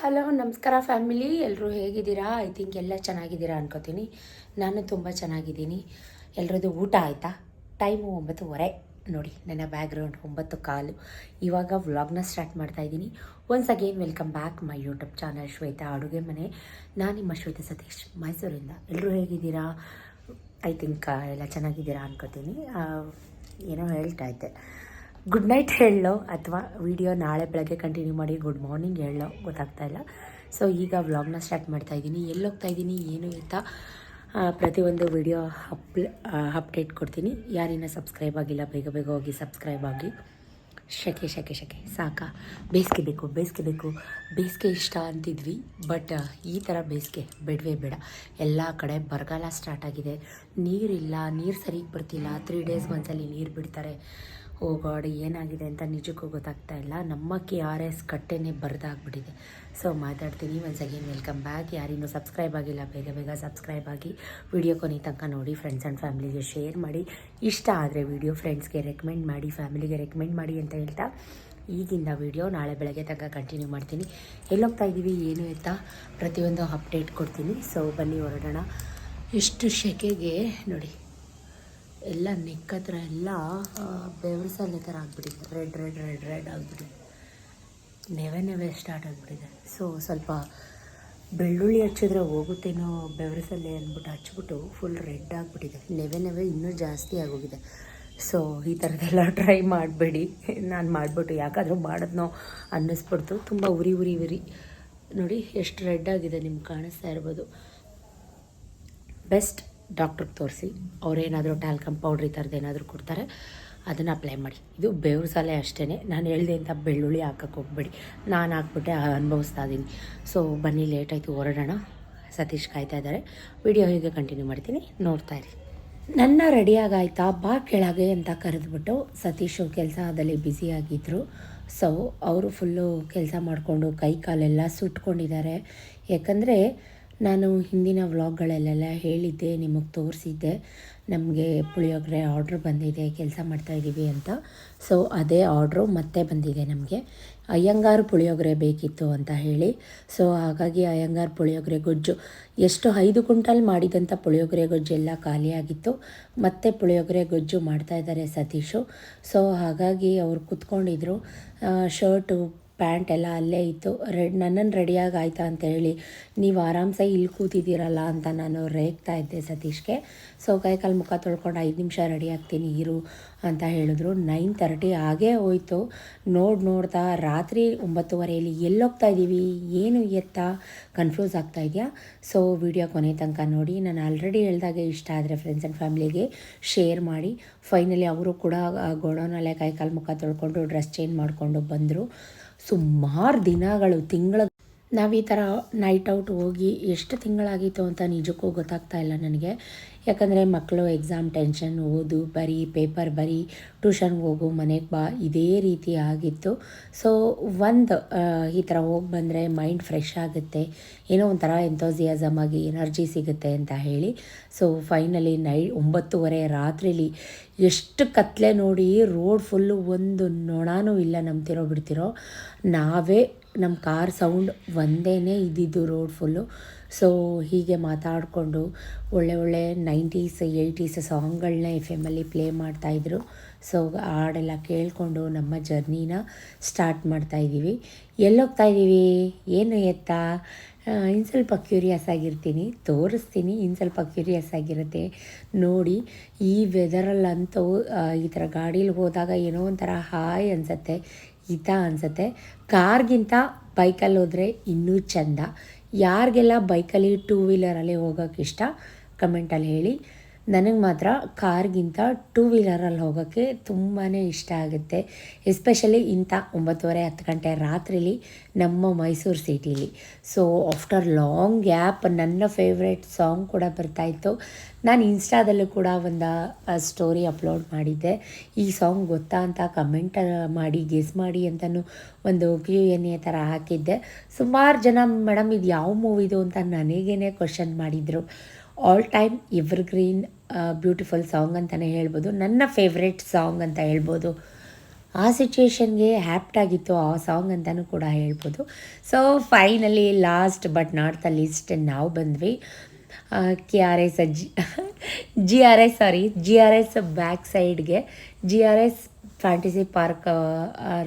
Hello, ನಮಸ್ಕಾರ family. ಎಲ್ಲರೂ ಹೇಗಿದ್ದೀರಾ? ಐ ಥಿಂಕ್ ಎಲ್ಲ ಚೆನ್ನಾಗಿದ್ದೀರಾ ಅನ್ಕೋತೀನಿ. ನಾನು ತುಂಬ ಚೆನ್ನಾಗಿದ್ದೀನಿ. ಎಲ್ಲರದ್ದು ಊಟ ಆಯಿತಾ? ಟೈಮು ಒಂಬತ್ತುವರೆ. ನೋಡಿ, ನನ್ನ ಬ್ಯಾಕ್ಗ್ರೌಂಡ್ ಒಂಬತ್ತು ಕಾಲು. ಇವಾಗ ವ್ಲಾಗ್ನ ಸ್ಟಾರ್ಟ್ ಮಾಡ್ತಾ ಇದ್ದೀನಿ. Once again welcome back my YouTube channel Shweta ಅಡುಗೆ ಮನೆ. ನಾನು ನಿಮ್ಮ ಶ್ವೇತಾ ಸತೀಶ್ ಮೈಸೂರಿಂದ. ಎಲ್ಲರೂ ಹೇಗಿದ್ದೀರಾ? ಐ ಥಿಂಕ್ ಎಲ್ಲ ಚೆನ್ನಾಗಿದ್ದೀರಾ ಅನ್ಕೋತೀನಿ. ಏನೋ ಹೇಳ್ತಾ ಇದ್ದೆ. ಗುಡ್ ನೈಟ್ ಹೇಳೋ ಅಥವಾ ವಿಡಿಯೋ ನಾಳೆ ಬೆಳಗ್ಗೆ ಕಂಟಿನ್ಯೂ ಮಾಡಿ ಗುಡ್ ಮಾರ್ನಿಂಗ್ ಹೇಳೋ ಗೊತ್ತಾಗ್ತಾ ಇಲ್ಲ. ಸೊ ಈಗ ವ್ಲಾಗ್ನ ಸ್ಟಾರ್ಟ್ ಮಾಡ್ತಾ ಇದ್ದೀನಿ. ಎಲ್ಲಿ ಹೋಗ್ತಾ ಇದ್ದೀನಿ, ಏನು ಅಂತ ಪ್ರತಿಯೊಂದು ವಿಡಿಯೋ ಅಪ್ ಅಪ್ಡೇಟ್ ಕೊಡ್ತೀನಿ. ಯಾರಿನ ಸಬ್ಸ್ಕ್ರೈಬ್ ಆಗಿಲ್ಲ, ಬೇಗ ಬೇಗ ಹೋಗಿ ಸಬ್ಸ್ಕ್ರೈಬ್ ಆಗಿ. ಶಕೆ ಶಕೆ ಶಕೆ. ಸಾಕಾ? ಬೇಸಿಗೆ ಬೇಕು ಬೇಸಿಗೆ ಬೇಕು. ಬೇಸಿಗೆ ಇಷ್ಟ ಅಂತಿದ್ವಿ ಬಟ್ ಈ ಥರ ಬೇಸಿಗೆ ಬೇಡವೇ ಬೇಡ. ಎಲ್ಲ ಕಡೆ ಬರಗಾಲ ಸ್ಟಾರ್ಟ್ ಆಗಿದೆ. ನೀರಿಲ್ಲ, ನೀರು ಸರಿಗೆ ಬರ್ತಿಲ್ಲ. ತ್ರೀ ಡೇಸ್ಗೆ ಒಂದ್ಸಲಿ ನೀರು ಬಿಡ್ತಾರೆ. ಓ ಗಾಡ್, ಏನಾಗಿದೆ ಅಂತ ನಿಜಕ್ಕೂ ಗೊತ್ತಾಗ್ತಾ ಇಲ್ಲ. ನಮ್ಮ ಕೆ ಆರ್ ಎಸ್ ಕಟ್ಟೆನೇ ಬರೆದಾಗ್ಬಿಟ್ಟಿದೆ. ಸೊ ಮಾತಾಡ್ತೀನಿ. ಒನ್ಸ್ ಅಗೇನ್ ವೆಲ್ಕಮ್ ಬ್ಯಾಕ್ ಯಾರಿನ್ನೂ ಸಬ್ಸ್ಕ್ರೈಬ್ ಆಗಿಲ್ಲ, ಬೇಗ ಬೇಗ ಸಬ್ಸ್ಕ್ರೈಬ್ ಆಗಿ ವಿಡಿಯೋ ಕೊನೆ ತನಕ ನೋಡಿ ಫ್ರೆಂಡ್ಸ್ ಆ್ಯಂಡ್ ಫ್ಯಾಮಿಲಿಗೆ ಶೇರ್ ಮಾಡಿ. ಇಷ್ಟ ಆದರೆ ವಿಡಿಯೋ ಫ್ರೆಂಡ್ಸ್ಗೆ ರೆಕಮೆಂಡ್ ಮಾಡಿ ಫ್ಯಾಮಿಲಿಗೆ ರೆಕಮೆಂಡ್ ಮಾಡಿ ಅಂತ ಹೇಳ್ತಾ ಈಗಿಂದ ವಿಡಿಯೋ ನಾಳೆ ಬೆಳಗ್ಗೆ ತನಕ ಕಂಟಿನ್ಯೂ ಮಾಡ್ತೀನಿ. ಎಲ್ಲೋಗ್ತಾ ಇದ್ದೀವಿ ಏನು ಎತ್ತಾ ಪ್ರತಿಯೊಂದು ಅಪ್ಡೇಟ್ ಕೊಡ್ತೀನಿ. ಸೊ ಬನ್ನಿ, ಹೊರಡೋಣ. ಎಷ್ಟು ಶೆಕೆಗೆ, ನೋಡಿ. ಎಲ್ಲ ನೆಕ್ ಹತ್ರ ಎಲ್ಲ ಬೆವರಿಸಲ್ಲೇ ಥರ ಆಗಿಬಿಟ್ಟಿದೆ. ರೆಡ್ ರೆಡ್ ರೆಡ್ ರೆಡ್ ಆಗಿಬಿಟ್ಟಿದೆ. ನೆವೆ ನೆವೆ ಸ್ಟಾರ್ಟ್ ಆಗಿಬಿಟ್ಟಿದೆ. ಸೊ ಸ್ವಲ್ಪ ಬೆಳ್ಳುಳ್ಳಿ ಹಚ್ಚಿದ್ರೆ ಹೋಗುತ್ತೇನೋ ಬೆವರಿಸಲ್ಲೇ ಅಂದ್ಬಿಟ್ಟು ಹಚ್ಬಿಟ್ಟು ಫುಲ್ ರೆಡ್ ಆಗಿಬಿಟ್ಟಿದೆ. ನೆವೆ ನೆವೆ ಇನ್ನೂ ಜಾಸ್ತಿ ಆಗೋಗಿದೆ. ಸೊ ಈ ಥರದ್ದೆಲ್ಲ ಟ್ರೈ ಮಾಡಬೇಡಿ. ನಾನು ಮಾಡಿಬಿಟ್ಟು ಯಾಕಾದರೂ ಮಾಡೋದ್ನೋ ಅನ್ನಿಸ್ಬಿಡ್ತು. ತುಂಬ ಉರಿ ಉರಿ ಉರಿ. ನೋಡಿ, ಎಷ್ಟು ರೆಡ್ ಆಗಿದೆ ನಿಮ್ಗೆ ಕಾಣಿಸ್ತಾ ಇರ್ಬೋದು. ಬೆಸ್ಟ್ ಡಾಕ್ಟ್ರಿಗೆ ತೋರಿಸಿ ಅವರೇನಾದರೂ ಟ್ಯಾಲ್ಕಮ್ ಪೌಡ್ರ್ ಈ ಥರದ್ದು ಏನಾದರೂ ಕೊಡ್ತಾರೆ, ಅದನ್ನು ಅಪ್ಲೈ ಮಾಡಿ. ಇದು ಬೇವ್ರ ಸಾಲೆ ಅಷ್ಟೇ ನಾನು ಹೇಳ್ದೆ ಅಂತ ಬೆಳ್ಳುಳ್ಳಿ ಹಾಕಕ್ಕೆ ಹೋಗ್ಬೇಡಿ. ನಾನು ಹಾಕ್ಬಿಟ್ಟೆ ಅನುಭವಿಸ್ತಾ ಇದ್ದೀನಿ ಸೊ ಬನ್ನಿ ಲೇಟ್ ಆಯಿತು, ಹೊರಡೋಣ. ಸತೀಶ್ ಕಾಯ್ತಾ ಇದ್ದಾರೆ. ವಿಡಿಯೋ ಹೀಗೆ ಕಂಟಿನ್ಯೂ ಮಾಡ್ತೀನಿ. ನೋಡ್ತಾ ಇರಿ. ನನ್ನ ರೆಡಿಯಾಗಾಯ್ತಾ ಬಾ ಕೆಳಗೆ ಅಂತ ಕರೆದ್ಬಿಟ್ಟು ಸತೀಶು ಕೆಲಸದಲ್ಲಿ ಬ್ಯುಸಿಯಾಗಿದ್ದರು ಸೊ ಅವರು ಫುಲ್ಲು ಕೆಲಸ ಮಾಡಿಕೊಂಡು ಕೈ ಕಾಲೆಲ್ಲ ಸುಟ್ಕೊಂಡಿದ್ದಾರೆ. ಯಾಕಂದರೆ ನಾನು ಹಿಂದಿನ ವ್ಲಾಗ್ಗಳಲ್ಲೆಲ್ಲ ಹೇಳಿದ್ದೆ, ನಿಮಗೆ ತೋರಿಸಿದ್ದೆ. ನಮಗೆ ಪುಳಿಯೋಗರೆ ಆರ್ಡ್ರ್ ಬಂದಿದೆ, ಕೆಲಸ ಮಾಡ್ತಾಯಿದ್ದೀವಿ ಅಂತ. ಸೊ, ಅದೇ ಆರ್ಡ್ರು ಮತ್ತೆ ಬಂದಿದೆ ನಮಗೆ. ಅಯ್ಯಂಗಾರು ಪುಳಿಯೋಗರೆ ಬೇಕಿತ್ತು ಅಂತ ಹೇಳಿ. ಸೊ, ಹಾಗಾಗಿ ಅಯ್ಯಂಗಾರು ಪುಳಿಯೋಗರೆ ಗೊಜ್ಜು. ಎಷ್ಟು ಐದು ಕ್ವಿಂಟಲ್ ಮಾಡಿದಂಥ ಪುಳಿಯೋಗರೆ ಗೊಜ್ಜು ಎಲ್ಲ ಖಾಲಿಯಾಗಿತ್ತು ಮತ್ತೆ ಪುಳಿಯೋಗರೆ ಗೊಜ್ಜು ಮಾಡ್ತಾಯಿದ್ದಾರೆ ಸತೀಶು. ಸೊ, ಹಾಗಾಗಿ ಅವ್ರು ಕುತ್ಕೊಂಡಿದ್ರು. ಶರ್ಟು ಪ್ಯಾಂಟ್ ಎಲ್ಲ ಅಲ್ಲೇ ಇತ್ತು. ರೆಡ್ ನನ್ನನ್ನು ರೆಡಿಯಾಗಿ ಆಯ್ತಾ ಅಂತ ಹೇಳಿ ನೀವು ಆರಾಮ್ಸೆ ಇಲ್ಲಿ ಕೂತಿದ್ದೀರಲ್ಲ ಅಂತ ನಾನು ರೇಗ್ತಾ ಇದ್ದೆ ಸತೀಶ್ಗೆ. ಸೊ ಕೈಕಾಲು ಮುಖ ತೊಳ್ಕೊಂಡು ಐದು ನಿಮಿಷ ರೆಡಿ ಆಗ್ತೀನಿ, ಇರು ಅಂತ ಹೇಳಿದ್ರು. ನೈನ್ ತರ್ಟಿ ಆಗೇ ಹೋಯ್ತು. ನೋಡಿ ನೋಡ್ತಾ ರಾತ್ರಿ ಒಂಬತ್ತುವರೆಯಲ್ಲಿ ಎಲ್ಲೋಗ್ತಾ ಇದ್ದೀವಿ ಏನು ಎತ್ತ? ಕನ್ಫ್ಯೂಸ್ ಆಗ್ತಾ ಇದೆಯಾ? ಸೊ ವಿಡಿಯೋ ಕೊನೆ ತನಕ ನೋಡಿ. ನಾನು ಆಲ್ರೆಡಿ ಹೇಳಿದಾಗೆ ಇಷ್ಟ ಆದರೆ ಫ್ರೆಂಡ್ಸ್ ಆ್ಯಂಡ್ ಫ್ಯಾಮಿಲಿಗೆ ಶೇರ್ ಮಾಡಿ. ಫೈನಲಿ ಅವರು ಕೂಡ ಗೋಡೌನಲ್ಲೇ ಕೈಕಾಲು ಮುಖ ತೊಳ್ಕೊಂಡು ಡ್ರೆಸ್ ಚೇಂಜ್ ಮಾಡಿಕೊಂಡು ಬಂದರು. ಸುಮಾರು ದಿನಗಳು, ತಿಂಗಳ. ನಾವು ಈ ಥರ ನೈಟ್ ಔಟ್ ಹೋಗಿ ಎಷ್ಟು ತಿಂಗಳಾಗಿತ್ತು ಅಂತ ನಿಜಕ್ಕೂ ಗೊತ್ತಾಗ್ತಾ ಇಲ್ಲ ನನಗೆ. ಯಾಕಂದರೆ ಮಕ್ಕಳು ಎಕ್ಸಾಮ್ ಟೆನ್ಷನ್ ಓದು, ಬರೀ ಪೇಪರ್ ಬರೀ ಟ್ಯೂಷನ್ಗೆ ಹೋಗು, ಮನೆಗೆ ಬಾ, ಇದೇ ರೀತಿ ಆಗಿತ್ತು. ಸೊ ಒಂದು ಈ ಥರ ಹೋಗಿ ಬಂದರೆ ಮೈಂಡ್ ಫ್ರೆಶ್ ಆಗುತ್ತೆ. ಏನೋ ಒಂಥರ ಎಂಥೋಸಿಯಾಸಮ್ ಆಗಿ ಎನರ್ಜಿ ಸಿಗುತ್ತೆ ಅಂತ ಹೇಳಿ. ಸೊ ಫೈನಲಿ ನೈ, ಒಂಬತ್ತುವರೆ ರಾತ್ರಿಲಿ ಎಷ್ಟು ಕತ್ಲೆ ನೋಡಿ ರೋಡ್ ಫುಲ್ಲು ಒಂದು ನೊಣನೂ ಇಲ್ಲ ನಂಬ್ತಿರೋ ಬಿಡ್ತಿರೋ, ನಾವೇ ನಮ್ಮ ಕಾರ್ ಸೌಂಡ್ ಒಂದೇ ಇದ್ದಿದ್ದು ರೋಡ್ ಫುಲ್ಲು ಸೊ ಹೀಗೆ ಮಾತಾಡಿಕೊಂಡು ಒಳ್ಳೆ ಒಳ್ಳೆ ನೈಂಟೀಸ್, ಏಯ್ಟೀಸ್ ಸಾಂಗ್ಗಳನ್ನ ಎಫ್ ಎಮ್ಮಲ್ಲಿ ಪ್ಲೇ ಮಾಡ್ತಾಯಿದ್ರು ಸೊ ಹಾಡೆಲ್ಲ ಕೇಳಿಕೊಂಡು ನಮ್ಮ ಜರ್ನಿನ ಸ್ಟಾರ್ಟ್ ಮಾಡ್ತಾಯಿದ್ದೀವಿ ಎಲ್ಲೋಗ್ತಾ ಇದ್ದೀವಿ ಏನು ಎತ್ತಾ? ಇನ್ನು ಸ್ವಲ್ಪ ಕ್ಯೂರಿಯಸ್ ಆಗಿರ್ತೀನಿ. ತೋರಿಸ್ತೀನಿ. ಇನ್ನು ಸ್ವಲ್ಪ ಕ್ಯೂರಿಯಸ್ ಆಗಿರುತ್ತೆ. ನೋಡಿ, ಈ ವೆದರಲ್ಲಂತೂ ಈ ಥರ ಗಾಡೀಲಿ ಹೋದಾಗ ಏನೋ ಒಂಥರ ಹಾಯ್ ಅನಿಸತ್ತೆ. ಹಿತ ಅನಿಸತ್ತೆ. ಕಾರ್ಗಿಂತ ಬೈಕಲ್ಲಿ ಹೋದರೆ ಇನ್ನೂ ಚೆಂದ. ಯಾರಿಗೆಲ್ಲ ಬೈಕಲ್ಲಿ ಟೂ ವೀಲರಲ್ಲಿ ಹೋಗೋಕ್ಕೆ ಇಷ್ಟ ಕಮೆಂಟಲ್ಲಿ ಹೇಳಿ. ನನಗೆ ಮಾತ್ರ ಕಾರ್ಗಿಂತ ಟೂ ವೀಲರಲ್ಲಿ ಹೋಗೋಕ್ಕೆ ತುಂಬಾ ಇಷ್ಟ ಆಗುತ್ತೆ. ಎಸ್ಪೆಷಲಿ ಇಂಥ ಒಂಬತ್ತುವರೆ ಹತ್ತು ಗಂಟೆ ರಾತ್ರಿಲಿ ನಮ್ಮ ಮೈಸೂರು ಸಿಟೀಲಿ. ಸೊ ಆಫ್ಟರ್ ಲಾಂಗ್ ಗ್ಯಾಪ್ ನನ್ನ ಫೇವ್ರೆಟ್ ಸಾಂಗ್ ಕೂಡ ಬರ್ತಾಯಿತ್ತು ನಾನು ಇನ್ಸ್ಟಾದಲ್ಲೂ ಕೂಡ ಒಂದು ಸ್ಟೋರಿ ಅಪ್ಲೋಡ್ ಮಾಡಿದ್ದೆ. ಈ ಸಾಂಗ್ ಗೊತ್ತಾ ಅಂತ ಕಮೆಂಟ್ ಮಾಡಿ ಗೆಸ್ ಮಾಡಿ ಅಂತಲೂ ಒಂದು ಕ್ಯೂ ಎನ್ ಎ ಥರ ಹಾಕಿದ್ದೆ. ಸುಮಾರು ಜನ, ಮೇಡಮ್ ಇದು ಯಾವ ಮೂವಿದು ಅಂತ ನನಗೇನೆ ಕ್ವಶನ್ ಮಾಡಿದರು. All time evergreen beautiful song ಅಂತಲೇ ಹೇಳ್ಬೋದು. ನನ್ನ ಫೇವ್ರೆಟ್ ಸಾಂಗ್ ಅಂತ ಹೇಳ್ಬೋದು. ಆ ಸಿಚುವೇಷನ್ಗೆ ಹ್ಯಾಪ್ಟ್ ಆಗಿತ್ತು ಆ ಸಾಂಗ್ ಅಂತಲೂ ಕೂಡ ಹೇಳ್ಬೋದು. So finally last but not the least ನಾವು ಬಂದ್ವಿ. K R S G G R S sorry G R S back ಸೈಡ್ಗೆ G R S fantasy park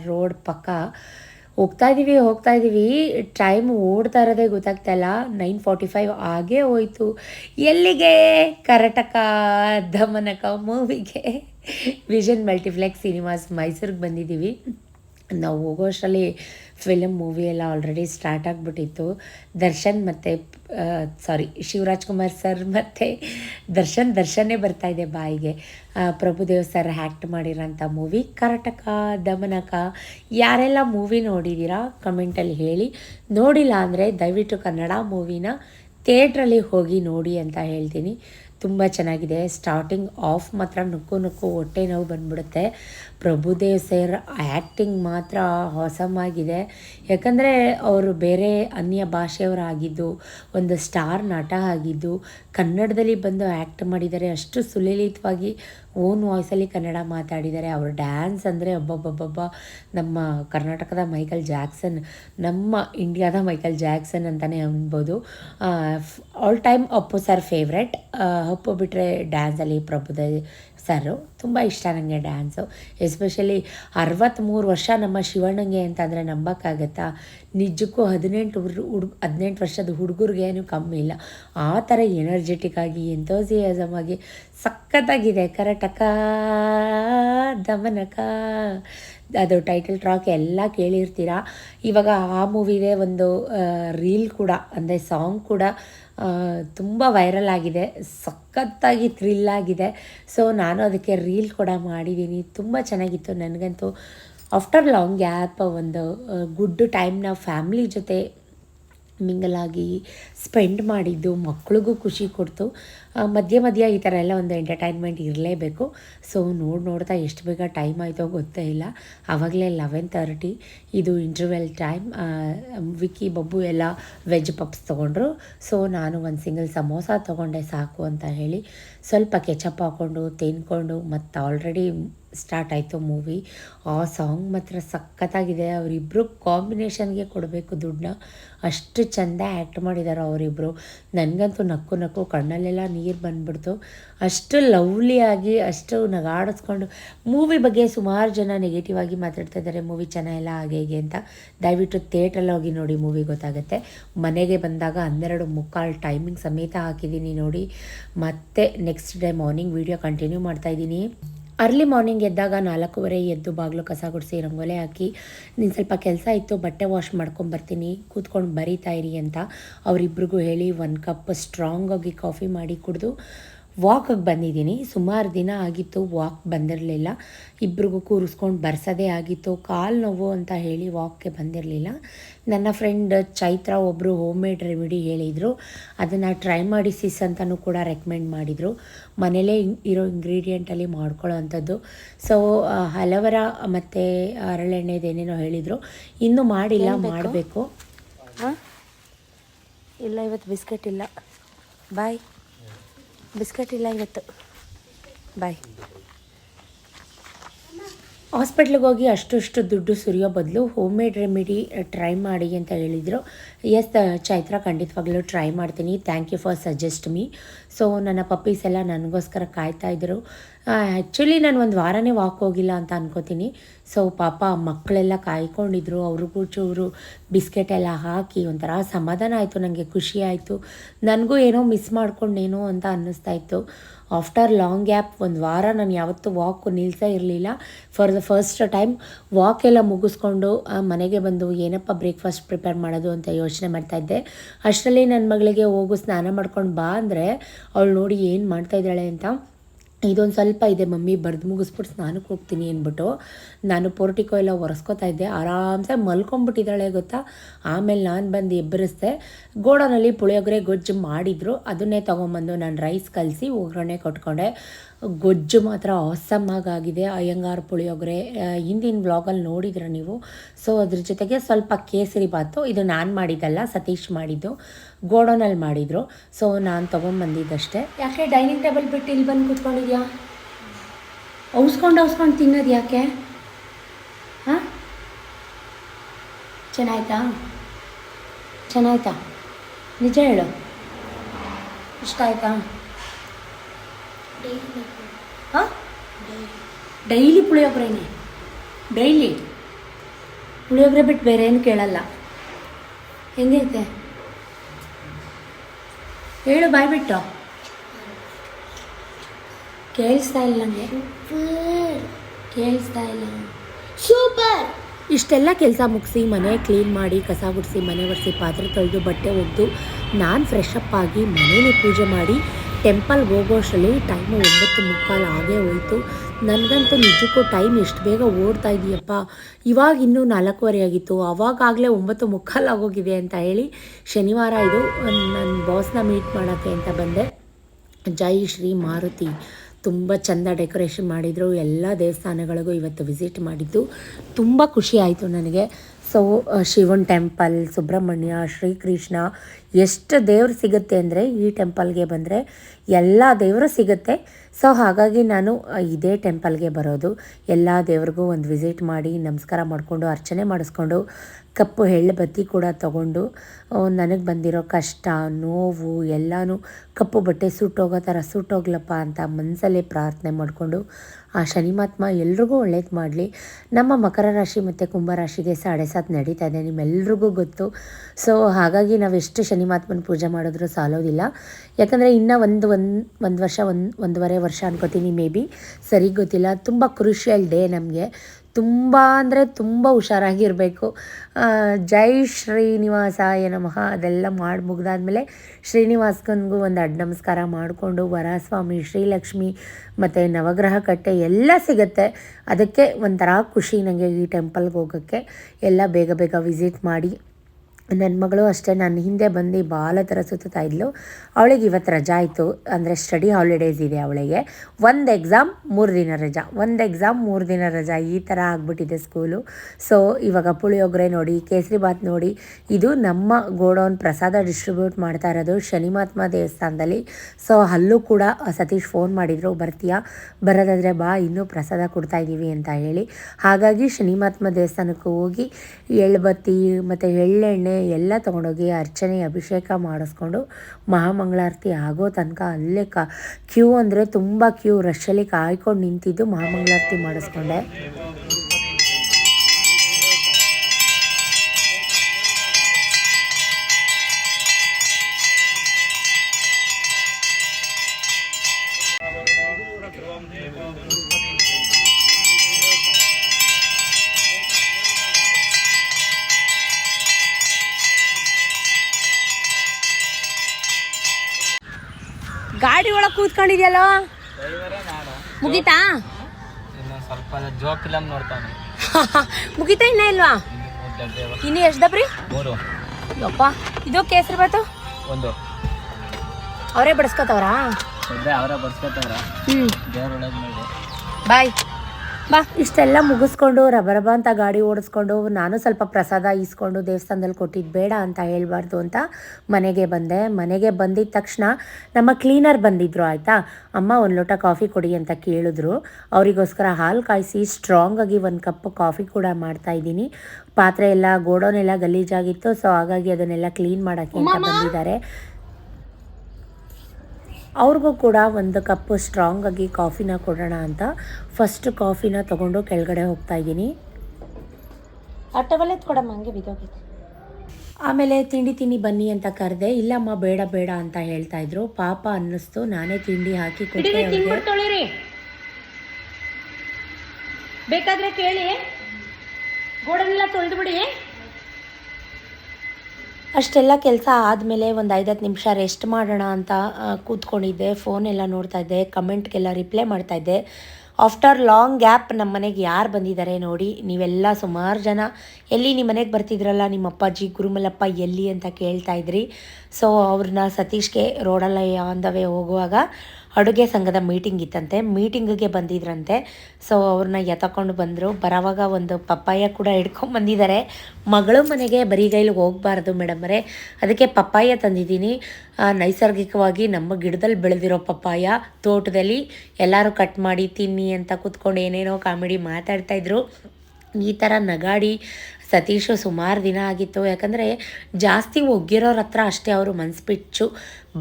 road ಪಕ್ಕ ಹೋಗ್ತಾ ಇದ್ದೀವಿ ಹೋಗ್ತಾ ಇದ್ದೀವಿ ಟೈಮ್ ಓಡ್ತಾ ಇರೋದೇ ಗೊತ್ತಾಗ್ತಾ ಇಲ್ಲ. ನೈನ್ ಫಾರ್ಟಿ ಫೈವ್ ಆಗೇ ಹೋಯ್ತು. ಎಲ್ಲಿಗೆ? ಕರ್ನಾಟಕ ದಮನಕ ಮೂವಿಗೆ. ವಿಷನ್ ಮಲ್ಟಿಪ್ಲೆಕ್ಸ್ ಸಿನಿಮಾಸ್ ಮೈಸೂರಿಗೆ ಬಂದಿದ್ದೀವಿ ನಾವು ಹೋಗೋ ಅಷ್ಟರಲ್ಲಿ ಫಿಲಮ್ ಮೂವಿ ಎಲ್ಲ ಆಲ್ರೆಡಿ ಸ್ಟಾರ್ಟ್ ಆಗಿಬಿಟ್ಟಿತ್ತು. ದರ್ಶನ್ ಮತ್ತು ಸಾರಿ ಶಿವರಾಜ್ ಕುಮಾರ್ ಸರ್ ಮತ್ತು ದರ್ಶನ್, ದರ್ಶನೇ ಬರ್ತಾ ಇದೆ ಬಾಯಿಗೆ. ಪ್ರಭುದೇವ್ ಸರ್ ಆ್ಯಕ್ಟ್ ಮಾಡಿರೋಂಥ ಮೂವಿ ಕರ್ನಾಟಕ ದಮನಕ, ಯಾರೆಲ್ಲ ಮೂವಿ ನೋಡಿದ್ದೀರಾ ಕಮೆಂಟಲ್ಲಿ ಹೇಳಿ. ನೋಡಿಲ್ಲ ಅಂದರೆ ದಯವಿಟ್ಟು ಕನ್ನಡ ಮೂವಿನ ಥಿಯೇಟ್ರಲ್ಲಿ ಹೋಗಿ ನೋಡಿ ಅಂತ ಹೇಳ್ತೀನಿ. ತುಂಬ ಚೆನ್ನಾಗಿದೆ. ಸ್ಟಾರ್ಟಿಂಗ್ ಆಫ್ ಮಾತ್ರ ನುಕ್ಕು ನುಕ್ಕು ಹೊಟ್ಟೆ ನೋವು ಬಂದ್ಬಿಡುತ್ತೆ. ಪ್ರಭುದೇವ್ ಸರ್ ಆ್ಯಕ್ಟಿಂಗ್ ಮಾತ್ರ ಹೊಸಮಾಗಿದೆ ಯಾಕಂದರೆ ಅವರು ಬೇರೆ ಅನ್ಯ ಭಾಷೆಯವರಾಗಿದ್ದು, ಒಂದು ಸ್ಟಾರ್ ನಟ ಆಗಿದ್ದು, ಕನ್ನಡದಲ್ಲಿ ಬಂದು ಆ್ಯಕ್ಟ್ ಮಾಡಿದ್ದಾರೆ. ಅಷ್ಟು ಸುಲಲಿತವಾಗಿ ಓನ್ ವಾಯ್ಸಲ್ಲಿ ಕನ್ನಡ ಮಾತಾಡಿದ್ದಾರೆ. ಅವ್ರ ಡ್ಯಾನ್ಸ್ ಅಂದರೆ ಒಬ್ಬೊಬ್ಬೊಬ್ಬೊಬ್ಬ ನಮ್ಮ ಕರ್ನಾಟಕದ ಮೈಕಲ್ ಜಾಕ್ಸನ್, ನಮ್ಮ ಇಂಡಿಯಾದ ಮೈಕಲ್ ಜಾಕ್ಸನ್ ಅಂತಲೇ ಅನ್ಬೋದು. All time Appu sir favourite Appu ಬಿಟ್ಟರೆ ಡ್ಯಾನ್ಸಲ್ಲಿ ಪ್ರಭುದೇವ್ ಸರು, ತುಂಬ ಇಷ್ಟ ನನಗೆ ಡ್ಯಾನ್ಸು. ಎಸ್ಪೆಷಲಿ ಅರವತ್ತ್ಮೂರು ವರ್ಷ ನಮ್ಮ ಶಿವಣ್ಣಂಗೆ ಅಂತಂದರೆ ನಂಬಕ್ಕಾಗತ್ತಾ? ನಿಜಕ್ಕೂ ಹದಿನೆಂಟು ಹುಡು ಹದಿನೆಂಟು ವರ್ಷದ ಹುಡುಗರಿಗೇನು ಕಮ್ಮಿ ಇಲ್ಲ. ಆ ಥರ ಎನರ್ಜೆಟಿಕ್ ಆಗಿ ಎಂಥೋಸಿಯಸಮ್ ಆಗಿ, ಸಖತ್ತಾಗಿದೆ. ಕರಟಕ, ದಮನಕ. ಅದು ಟೈಟಲ್ ಟ್ರಾಕ್ ಎಲ್ಲ ಕೇಳಿರ್ತೀರ? ಇವಾಗ ಆ ಮೂವಿದೆ ಒಂದು ರೀಲ್ ಕೂಡ, ಅಂದರೆ ಸಾಂಗ್ ಕೂಡ ತುಂಬ ವೈರಲ್ ಆಗಿದೆ, ಸಖತ್ತಾಗಿ ಥ್ರಿಲ್ ಆಗಿದೆ. ಸೊ ನಾನು ಅದಕ್ಕೆ ರೀಲ್ ಕೂಡ ಮಾಡಿದ್ದೀನಿ. ತುಂಬ ಚೆನ್ನಾಗಿತ್ತು. ನನಗಂತೂ ಆಫ್ಟರ್ ಲಾಂಗ್ ಗ್ಯಾಪ್ ಒಂದು ಗುಡ್ ಟೈಮ್ನ ಫ್ಯಾಮ್ಲಿ ಜೊತೆ ಮಿಂಗಲ್ ಆಗಿ ಸ್ಪೆಂಡ್ ಮಾಡಿದ್ದು, ಮಕ್ಳಿಗೂ ಖುಷಿ ಕೊಡ್ತು. ಮಧ್ಯ ಮಧ್ಯೆ ಮಧ್ಯ ಈ ಥರ ಎಲ್ಲ ಒಂದು ಎಂಟರ್ಟೈನ್ಮೆಂಟ್ ಇರಲೇಬೇಕು. ಸೊ ನೋಡಿ ನೋಡ್ತಾ ಎಷ್ಟು ಬೇಗ ಟೈಮ್ ಆಯಿತೋ ಗೊತ್ತೇ ಇಲ್ಲ. ಆವಾಗಲೇ ಲೆವೆನ್ ತರ್ಟಿ ಇದು ಇಂಟರ್ವೆಲ್ ಟೈಮ್ ವಿಕ್ಕಿ, ಬಬ್ಬು ಎಲ್ಲ ವೆಜ್ ಪಪ್ಸ್ ತೊಗೊಂಡ್ರು. ಸೊ ನಾನು ಒಂದು ಸಿಂಗಲ್ ಸಮೋಸ ತೊಗೊಂಡೆ, ಸಾಕು ಅಂತ ಹೇಳಿ. ಸ್ವಲ್ಪ ಕೆಚಪ್ ಹಾಕ್ಕೊಂಡು ತಿನ್ಕೊಂಡು, ಮತ್ತು ಆಲ್ರೆಡಿ ಸ್ಟಾರ್ಟ್ ಆಯಿತು ಮೂವಿ ಆ ಸಾಂಗ್ ಮಾತ್ರ ಸಖತ್ತಾಗಿದೆ. ಅವರಿಬ್ಬರು ಕಾಂಬಿನೇಷನ್ಗೆ ಕೊಡಬೇಕು ದುಡ್ಡನ್ನ. ಅಷ್ಟು ಚೆಂದ ಆ್ಯಕ್ಟ್ ಮಾಡಿದ್ದಾರೆ ಅವರಿಬ್ಬರು ನನಗಂತೂ ನಕ್ಕು ನಕ್ಕು ಕಣ್ಣಲ್ಲೆಲ್ಲ ನೀರು ಬಂದ್ಬಿಡ್ತು. ಅಷ್ಟು ಲವ್ಲಿಯಾಗಿ ಅಷ್ಟು ನಗಾಡಿಸ್ಕೊಂಡು ಮೂವಿ ಬಗ್ಗೆ ಸುಮಾರು ಜನ ನೆಗೆಟಿವ್ ಆಗಿ ಮಾತಾಡ್ತಾ ಇದ್ದಾರೆ. ಮೂವಿ ಚೆನ್ನಾಗಿಲ್ಲ ಹಾಗೆ ಹೇಗೆ ಅಂತ. ದಯವಿಟ್ಟು ಥಿಯೇಟ್ರಲ್ಲಿ ಹೋಗಿ ನೋಡಿ ಮೂವಿ ಗೊತ್ತಾಗುತ್ತೆ. ಮನೆಗೆ ಬಂದಾಗ ಹನ್ನೆರಡು ಮುಕ್ಕಾಲು ಟೈಮಿಂಗ್ ಸಮೇತ ಹಾಕಿದ್ದೀನಿ ನೋಡಿ. ಮತ್ತೆ next day morning video continue ಮಾಡ್ತಾಯಿದ್ದೀನಿ ಅರ್ಲಿ ಮಾರ್ನಿಂಗ್ ಎದ್ದಾಗ ನಾಲ್ಕೂವರೆ ಎದ್ದು ಬಾಗಿಲು ಕಸ ಗುಡಿಸಿ ರಂಗೋಲೆ ಹಾಕಿ, ನೀನು ಸ್ವಲ್ಪ ಕೆಲಸ ಇತ್ತು, ಬಟ್ಟೆ ವಾಶ್ ಮಾಡ್ಕೊಂಡು ಬರ್ತೀನಿ, ಕೂತ್ಕೊಂಡು ಬರೀತಾ ಇರಿ ಅಂತ ಅವರಿಬ್ರಿಗೂ ಹೇಳಿ, ಒಂದು ಕಪ್ ಸ್ಟ್ರಾಂಗಾಗಿ ಕಾಫಿ ಮಾಡಿ ಕುಡಿದು ವಾಕಿಗೆ ಬಂದಿದ್ದೀನಿ. ಸುಮಾರು ದಿನ ಆಗಿತ್ತು ವಾಕ್ ಬಂದಿರಲಿಲ್ಲ. ಇಬ್ರಿಗೂ ಕೂರಿಸ್ಕೊಂಡು ಬರ್ಸೋದೇ ಆಗಿತ್ತು. ಕಾಲು ನೋವು ಅಂತ ಹೇಳಿ ವಾಕ್ಗೆ ಬಂದಿರಲಿಲ್ಲ. ನನ್ನ ಫ್ರೆಂಡ್ ಚೈತ್ರ ಒಬ್ಬರು ಹೋಮ್ ಮೇಡ್ ರೆಮಿಡಿ ಹೇಳಿದರು. ಅದನ್ನು ಟ್ರೈ ಮಾಡಿ ಸಿಸ್ ಅಂತಲೂ ಕೂಡ ರೆಕಮೆಂಡ್ ಮಾಡಿದರು. ಮನೇಲೇ ಇರೋ ಇಂಗ್ರೀಡಿಯೆಂಟಲ್ಲಿ ಮಾಡ್ಕೊಳ್ಳೋ ಅಂಥದ್ದು. ಸೊ ಹಲವರ ಮತ್ತು ಹರಳೆಣ್ಣೆದೇನೇನೋ ಹೇಳಿದರು. ಇನ್ನೂ ಮಾಡಿಲ್ಲ ಮಾಡಬೇಕು. ಹಾಂ? ಇಲ್ಲ ಇವತ್ತು ಬಿಸ್ಕೆಟ್ ಇಲ್ಲ. ಬಾಯ್ ಬಿಸ್ಕೆಟ್ ಇಲ್ಲ ಇವತ್ತು. ಬಾಯ್. ಹಾಸ್ಪಿಟ್ಲಿಗೆ ಹೋಗಿ ಅಷ್ಟು ದುಡ್ಡು ಸುರಿಯೋ ಬದಲು ಹೋಮ್ ಮೇಡ್ ರೆಮಿಡಿ ಟ್ರೈ ಮಾಡಿ ಅಂತ ಹೇಳಿದರು. ಎಸ್ ಚೈತ್ರ ಖಂಡಿತವಾಗ್ಲೂ ಟ್ರೈ ಮಾಡ್ತೀನಿ. Thank you for suggest me so ನನ್ನ ಪಪ್ಪೀಸ್ ಎಲ್ಲ ನನಗೋಸ್ಕರ ಕಾಯ್ತಾ ಇದ್ದರು ಆ್ಯಕ್ಚುಲಿ ನಾನು ಒಂದು ವಾರನೇ ವಾಕ್ ಹೋಗಿಲ್ಲ ಅಂತ ಅನ್ಕೋತೀನಿ. ಸೊ ಪಾಪ ಮಕ್ಕಳೆಲ್ಲ ಕಾಯ್ಕೊಂಡಿದ್ರು. ಅವ್ರಿಗೂ ಚೂರು ಬಿಸ್ಕೆಟ್ ಎಲ್ಲ ಹಾಕಿ ಒಂಥರ ಸಮಾಧಾನ ಆಯಿತು ನನಗೆ ಖುಷಿ ಆಯಿತು. ನನಗೂ ಏನೋ ಮಿಸ್ ಮಾಡ್ಕೊಂಡೇನೋ ಅಂತ ಅನ್ನಿಸ್ತಾ ಇತ್ತು. ಆಫ್ಟರ್ ಲಾಂಗ್ ಗ್ಯಾಪ್ ಒಂದು ವಾರ ನಾನು ಯಾವತ್ತೂ ವಾಕ್ ನಿಲ್ತಾ ಇರಲಿಲ್ಲ. For the first time walk ಎಲ್ಲ ಮುಗಿಸ್ಕೊಂಡು ಮನೆಗೆ ಬಂದು ಏನಪ್ಪ ಬ್ರೇಕ್ಫಾಸ್ಟ್ ಪ್ರಿಪೇರ್ ಮಾಡೋದು ಅಂತ ಯೋಚನೆ ಮಾಡ್ತಾಯಿದ್ದೆ ಅಷ್ಟರಲ್ಲಿ ನನ್ನ ಮಗಳಿಗೆ ಹೋಗು ಸ್ನಾನ ಮಾಡ್ಕೊಂಡು ಬಾ ಅಂದರೆ, ಅವಳು ನೋಡಿ ಏನು ಮಾಡ್ತಾಯಿದ್ದಾಳೆ ಅಂತ. ಇದೊಂದು ಸ್ವಲ್ಪ ಇದೆ ಮಮ್ಮಿ, ಬರೆದು ಮುಗಿಸ್ಬಿಟ್ಟು ಸ್ನಾನಕ್ಕೆ ಹೋಗ್ತೀನಿ ಅಂದ್ಬಿಟ್ಟು. ನಾನು ಪೋರ್ಟಿಕೋ ಎಲ್ಲ ಒರೆಸ್ಕೋತಾ ಇದ್ದೆ. ಆರಾಮ್ಸೆ ಮಲ್ಕೊಂಬಿಟ್ಟಿದ್ದಾಳೆ ಗೊತ್ತಾ? ಆಮೇಲೆ ನಾನು ಬಂದು ಎಬ್ಬರಿಸ್ದೆ. ಗೋಡನಲ್ಲಿ ಪುಳಿಯೋಗರೆ ಗೊಜ್ಜು ಮಾಡಿದ್ರು. ಅದನ್ನೇ ತೊಗೊಂಬಂದು ನಾನು ರೈಸ್ ಕಲಸಿ ಒಗ್ಗರಣೆ ಕೊಟ್ಕೊಂಡೆ. ಗೊಜ್ಜು ಮಾತ್ರ ಆಗಿದೆ ಅಯ್ಯಂಗಾರ್ ಪುಳಿಯೋಗರೆ ಹಿಂದಿನ ಬ್ಲಾಗಲ್ಲಿ ನೋಡಿದ್ರೆ ನೀವು? ಸೊ ಅದ್ರ ಜೊತೆಗೆ ಸ್ವಲ್ಪ ಕೇಸರಿ ಬಾತು, ಇದು ನಾನು ಮಾಡಿದ್ದಲ್ಲ, ಸತೀಶ್ ಮಾಡಿದ್ದು, ಗೋಡೋನಲ್ಲಿ ಮಾಡಿದರು. ಸೊ ನಾನು ತೊಗೊಂಬಂದಿದ್ದಷ್ಟೇ ಯಾಕೆ ಡೈನಿಂಗ್ ಟೇಬಲ್ ಬಿಟ್ಟು ಇಲ್ಲಿ ಬಂದು ಕುತ್ಕೊಂಡಿದ್ಯಾ? ಔಸ್ಕೊಂಡು ಔಸ್ಕೊಂಡು ತಿನ್ನೋದು ಯಾಕೆ? ಹಾಂ? ಚೆನ್ನಾಯ್ತಾ? ಚೆನ್ನಾಯ್ತಾ? ನಿಜ ಹೇಳು. ಇಷ್ಟ ಆಯ್ತಾ? ಹಾಂ ಡೈಲಿ ಪುಳಿಯೋಗರೆನೇ ಡೈಲಿ ಪುಳಿಯೋಗರೆ ಬಿಟ್ಟು ಬೇರೆ ಏನು ಕೇಳಲ್ಲ. ಹೆಂಗೈತೆ ಹೇಳು ಬಾಯ್ ಬಿಟ್ಟು. ಕೇಳಿಸ್ತಾ ಇಲ್ಲ ನನಗೆ ಕೇಳಿಸ್ತಾ ಇಲ್ಲ. ಸೂಪರ್! ಇಷ್ಟೆಲ್ಲ ಕೆಲಸ ಮುಗಿಸಿ ಮನೆ ಕ್ಲೀನ್ ಮಾಡಿ ಕಸ ಗುಡಿಸಿ ಮನೆ ಒರೆಸಿ ಪಾತ್ರೆ ತೊಳೆದು ಬಟ್ಟೆ ಒದ್ದು ನಾನು ಫ್ರೆಶ್ ಅಪ್ ಆಗಿ ಮನೇಲಿ ಪೂಜೆ ಮಾಡಿ ಟೆಂಪಲ್ಗೆ ಹೋಗೋಷ್ಟರಲ್ಲಿ ಟೈಮು ಒಂಬತ್ತು ಮುಕ್ಕಾಲು ಆಗೇ ಹೋಯಿತು. ನನಗಂತೂ ನಿಜಕ್ಕೂ ಟೈಮ್ ಎಷ್ಟು ಬೇಗ ಓಡ್ತಾ ಇದೆಯಪ್ಪ. ಇವಾಗ ಇನ್ನೂ ನಾಲ್ಕೂವರೆ ಆಗಿತ್ತು. ಅವಾಗಲೇ ಒಂಬತ್ತು ಮುಕ್ಕಾಲು ಆಗೋಗಿದೆ ಅಂತ ಹೇಳಿ ಶನಿವಾರ ಇದು ನನ್ನ ಬಾಸ್ನ ಮೀಟ್ ಮಾಡೋಕ್ಕೆ ಅಂತ ಬಂದೆ. ಜೈ ಶ್ರೀ ಮಾರುತಿ. ತುಂಬ ಚೆಂದ ಡೆಕೋರೇಷನ್ ಮಾಡಿದರು. ಎಲ್ಲ ದೇವಸ್ಥಾನಗಳಿಗೂ ಇವತ್ತು ವಿಸಿಟ್ ಮಾಡಿದ್ದು. ತುಂಬ ಖುಷಿ ಆಯಿತು ನನಗೆ. ಸೊ ಶಿವನ್ ಟೆಂಪಲ್, ಸುಬ್ರಹ್ಮಣ್ಯ, ಶ್ರೀಕೃಷ್ಣ, ಎಷ್ಟು ದೇವರು ಸಿಗುತ್ತೆ ಅಂದರೆ ಈ ಟೆಂಪಲ್ಗೆ ಬಂದರೆ ಎಲ್ಲ ದೇವರು ಸಿಗುತ್ತೆ. ಸೊ, ಹಾಗಾಗಿ ನಾನು ಇದೇ ಟೆಂಪಲ್ಗೆ ಬರೋದು. ಎಲ್ಲ ದೇವ್ರಿಗೂ ಒಂದು ವಿಸಿಟ್ ಮಾಡಿ ನಮಸ್ಕಾರ ಮಾಡಿಕೊಂಡು ಅರ್ಚನೆ ಮಾಡಿಸ್ಕೊಂಡು ಕಪ್ಪು ಎಳ್ಳು ಬತ್ತಿ ಕೂಡ ತಗೊಂಡು ನನಗೆ ಬಂದಿರೋ ಕಷ್ಟ, ನೋವು ಎಲ್ಲನೂ ಕಪ್ಪು ಬಟ್ಟೆ ಸುಟ್ಟೋಗೋ ಥರ ಸುಟ್ಟೋಗ್ಲಪ್ಪ ಅಂತ ಮನಸ್ಸಲ್ಲೇ ಪ್ರಾರ್ಥನೆ ಮಾಡಿಕೊಂಡು, ಆ ಶನಿಮಾತ್ಮ ಎಲ್ರಿಗೂ ಒಳ್ಳೇದು ಮಾಡಲಿ. ನಮ್ಮ ಮಕರ ರಾಶಿ ಮತ್ತು ಕುಂಭರಾಶಿಗೆ ಸಾಡೆ ಸಾತ್ ನಡೀತಾ ಇದೆ, ನಿಮ್ಮೆಲ್ರಿಗೂ ಗೊತ್ತು. ಸೊ, ಹಾಗಾಗಿ ನಾವು ಎಷ್ಟು ಶನಿಮಾತ್ಮನ ಪೂಜೆ ಮಾಡಿದ್ರೂ ಸಾಲೋದಿಲ್ಲ. ಯಾಕಂದರೆ ಇನ್ನೂ ಒಂದು ಒಂದು ಒಂದು ವರ್ಷ, ಒಂದು, ಒಂದೂವರೆ ವರ್ಷ ಅನ್ಕೋತೀನಿ ಮೇ ಬಿ. ಸರಿ ಗೊತ್ತಿಲ್ಲ. ತುಂಬ ಕ್ರೂಷಿಯಲ್ ಡೇ ನಮಗೆ. ತುಂಬ ಅಂದರೆ ತುಂಬ ಹುಷಾರಾಗಿರಬೇಕು ಜೈ ಶ್ರೀನಿವಾಸಾಯ ನಮಃ. ಅದೆಲ್ಲ ಮಾಡಿ ಮುಗ್ದಾದ್ಮೇಲೆ ಶ್ರೀನಿವಾಸ್ಗನ್ಗೂ ಒಂದು ಅಡ್ಡ ನಮಸ್ಕಾರ ಮಾಡಿಕೊಂಡು ವರಸ್ವಾಮಿ, ಶ್ರೀಲಕ್ಷ್ಮಿ ಮತ್ತು ನವಗ್ರಹ ಕಟ್ಟೆ ಎಲ್ಲ ಸಿಗುತ್ತೆ. ಅದಕ್ಕೆ ಒಂಥರ ಖುಷಿ ನನಗೆ ಈ ಟೆಂಪಲ್ಗೆ ಹೋಗೋಕ್ಕೆ. ಎಲ್ಲ ಬೇಗ ಬೇಗ ವಿಸಿಟ್ ಮಾಡಿ. ನನ್ನ ಮಗಳು ಅಷ್ಟೇ ನನ್ನ ಹಿಂದೆ ಬಂದು ಬಾಲ ಥರ ಸುತ್ತಾ ಇದ್ಲು. ಅವಳಿಗೆ ಇವತ್ತು ರಜಾ ಆಯಿತು. ಅಂದರೆ ಸ್ಟಡಿ ಹಾಲಿಡೇಸ್ ಇದೆ ಅವಳಿಗೆ. ಒಂದು ಎಕ್ಸಾಮ್ ಮೂರು ದಿನ ರಜಾ. ಒಂದು ಎಕ್ಸಾಮ್ ಮೂರು ದಿನ ರಜಾ. ಈ ಥರ ಆಗಿಬಿಟ್ಟಿದೆ ಸ್ಕೂಲು ಸೊ ಇವಾಗ ಪುಳಿಯೋಗರೆ ನೋಡಿ, ಕೇಸರಿ ಬಾತ್ ನೋಡಿ. ಇದು ನಮ್ಮ ಗೋಡೌನ್ ಪ್ರಸಾದ ಡಿಸ್ಟ್ರಿಬ್ಯೂಟ್ ಮಾಡ್ತಾ ಇರೋದು ಶನಿಮಾತ್ಮ ದೇವಸ್ಥಾನದಲ್ಲಿ. ಸೊ ಅಲ್ಲೂ ಕೂಡ ಸತೀಶ್ ಫೋನ್ ಮಾಡಿದರು, ಬರ್ತೀಯಾ? ಬರೋದಾದರೆ ಬಾ, ಇನ್ನೂ ಪ್ರಸಾದ ಕೊಡ್ತಾ ಇದ್ದೀವಿ ಅಂತ ಹೇಳಿ. ಹಾಗಾಗಿ ಶನಿಮಾತ್ಮ ದೇವಸ್ಥಾನಕ್ಕೆ ಹೋಗಿ, ಎಳ್ಬತ್ತಿ, ಮತ್ತು ಎಳ್ಳೆಣ್ಣೆ ಎಲ್ಲ ತೊಗೊಂಡೋಗಿ ಅರ್ಚನೆ, ಅಭಿಷೇಕ ಮಾಡಿಸ್ಕೊಂಡು ಮಹಾಮಂಗಳಾರತಿ ಆಗೋ ತನಕ ಅಲ್ಲೇ ಕಾ, ಕ್ಯೂ ಅಂದರೆ ತುಂಬ ಕ್ಯೂ ರಶಲ್ಲಿ ಕಾಯ್ಕೊಂಡು ನಿಂತಿದ್ದು ಮಹಾಮಂಗಳಾರತಿ ಮಾಡಿಸ್ಕೊಂಡೆ. ಕೂತ್ಕೊಂಡಿದ್ಯಲ್ಲೋ ಮುಗೀತಾ? ಸ್ವಲ್ಪ ಜೋಕ್ ಫಿಲಮ್ ನೋಡ್ತಾನೆ. ಮುಗೀತಾ ಇನ್ನ ಇಲ್ವಾ? ಇನ್ನು ಎಷ್ಟು ದಬ್ರಿ? ಮೂರು. ಯಪ್ಪ ಇದು ಕೇಸರಿ ಬಾತು ಒಂದು. ಅವರೇ ಬಡಿಸ್ಕೊತವ್ರಾ? ಅವರೇ ಬಡಿಸ್ಕೊತವ್ರ. ಹ್ಞೂ ಬಾಯ್. ಬಾ. ಇಷ್ಟೆಲ್ಲ ಮುಗಿಸ್ಕೊಂಡು ರಬರಬ ಅಂತ ಗಾಡಿ ಓಡಿಸ್ಕೊಂಡು ನಾನು ಸ್ವಲ್ಪ ಪ್ರಸಾದ ಈಸ್ಕೊಂಡು ದೇವಸ್ಥಾನದಲ್ಲಿ ಕೊಟ್ಟಿದ್ದು ಬೇಡ ಅಂತ ಹೇಳಬಾರ್ದು ಅಂತ ಮನೆಗೆ ಬಂದೆ. ಮನೆಗೆ ಬಂದಿದ್ದ ತಕ್ಷಣ ನಮ್ಮ ಕ್ಲೀನರ್ ಬಂದಿದ್ರು ಆಯಿತಾ? ಅಮ್ಮ ಒಂದು ಲೋಟ ಕಾಫಿ ಕೊಡಿ ಅಂತ ಕೇಳಿದ್ರು. ಅವರಿಗೋಸ್ಕರ ಹಾಲು ಕಾಯಿಸಿ ಸ್ಟ್ರಾಂಗಾಗಿ ಒಂದು ಕಪ್ ಕಾಫಿ ಕೂಡ ಮಾಡ್ತಾ ಇದ್ದೀನಿ. ಪಾತ್ರೆ ಎಲ್ಲ ಗೋಡೌನೆಲ್ಲ ಗಲೀಜಾಗಿತ್ತು ಸೊ ಹಾಗಾಗಿ ಅದನ್ನೆಲ್ಲ ಕ್ಲೀನ್ ಮಾಡೋಕ್ಕೆ ಅಂತ ಬಂದಿದ್ದಾರೆ. ಅವ್ರಿಗೂ ಕೂಡ ಒಂದು ಕಪ್ ಸ್ಟ್ರಾಂಗ್ ಆಗಿ ಕಾಫಿನ ಕೊಡೋಣ ಅಂತ ಫಸ್ಟ್ ಕಾಫಿನ ತಗೊಂಡು ಕೆಳಗಡೆ ಹೋಗ್ತಾ ಇದ್ದೀನಿ. ಆಟೋವಲ್ಲೇ ಕೊಡಮ್ಮ ಹಂಗೆ ಬಿದ್ದೋಗೈತೆ ಆಮೇಲೆ ತಿಂಡಿ ತಿನ್ನಿ ಬನ್ನಿ ಅಂತ ಕರೆದೆ ಇಲ್ಲಮ್ಮ ಬೇಡ ಬೇಡ ಅಂತ ಹೇಳ್ತಾ ಇದ್ರು. ಪಾಪ ಅನ್ನಿಸ್ತು ನಾನೇ ತಿಂಡಿ ಹಾಕಿ ಕೊಟ್ಟೆ. ಬೇಕಾದ್ರೆ ಕೇಳಿ. ಗೋಡನ್ನೆಲ್ಲ ತೊಳೆದು ಬಿಡಿ ಅಷ್ಟೆಲ್ಲ ಕೆಲಸ ಆದಮೇಲೆ ಒಂದು ಐದತ್ತು ನಿಮಿಷ ರೆಸ್ಟ್ ಮಾಡೋಣ ಅಂತ ಕೂತ್ಕೊಂಡಿದ್ದೆ. ಫೋನ್ ಎಲ್ಲ ನೋಡ್ತಾ ಇದ್ದೆ. ಕಮೆಂಟ್ಗೆಲ್ಲ ರಿಪ್ಲೈ ಮಾಡ್ತಾ ಇದ್ದೆ. ಆಫ್ಟರ್ ಲಾಂಗ್ ಗ್ಯಾಪ್ ನಮ್ಮ ಮನೆಗೆ ಯಾರು ಬಂದಿದ್ದಾರೆ ನೋಡಿ, ನೀವೆಲ್ಲ ಸುಮಾರು ಜನ. ಎಲ್ಲಿ ನಿಮ್ಮ ಮನೆಗೆ ಬರ್ತಿದ್ರಲ್ಲ ನಿಮ್ಮ ಅಪ್ಪಾಜಿ ಗುರುಮಲ್ಲಪ್ಪ ಎಲ್ಲಿ ಅಂತ ಕೇಳ್ತಾ ಇದ್ರಿ. ಸೊ ಅವ್ರನ್ನ ಸತೀಶ್ಗೆ ರೋಡಲ್ಲಿ ಆನ್ ದ ವೇ ಹೋಗುವಾಗ ಅಡುಗೆ ಸಂಘದ ಮೀಟಿಂಗ್ ಇತ್ತಂತೆ. ಮೀಟಿಂಗಿಗೆ ಬಂದಿದ್ರಂತೆ. ಸೊ ಅವ್ರನ್ನ ಎತ್ತಕೊಂಡು ಬಂದರು. ಬರೋವಾಗ ಒಂದು ಪಪ್ಪಾಯ ಕೂಡ ಹಿಡ್ಕೊಂಡು ಬಂದಿದ್ದಾರೆ. ಮಗಳು ಮನೆಗೆ ಬರಿಗೈಲಿ ಹೋಗಬಾರ್ದು ಮೇಡಮರೇ ಅದಕ್ಕೆ ಪಪ್ಪಾಯ ತಂದಿದ್ದೀನಿ. ನೈಸರ್ಗಿಕವಾಗಿ ನಮ್ಮ ಗಿಡದಲ್ಲಿ ಬೆಳೆದಿರೋ ಪಪ್ಪಾಯ ತೋಟದಲ್ಲಿ ಎಲ್ಲರೂ ಕಟ್ ಮಾಡಿ ತಿನ್ನಿ ಅಂತ ಕೂತ್ಕೊಂಡು ಏನೇನೋ ಕಾಮಿಡಿ ಮಾತಾಡ್ತಾಯಿದ್ರು ಈ ಥರ ನಗಾಡಿ ಸತೀಶು ಸುಮಾರು ದಿನ ಆಗಿತ್ತು. ಯಾಕಂದರೆ ಜಾಸ್ತಿ ಒಗ್ಗಿರೋರ ಹತ್ರ ಅಷ್ಟೇ ಅವರು ಮನ್ಸು ಬಿಚ್ಚು,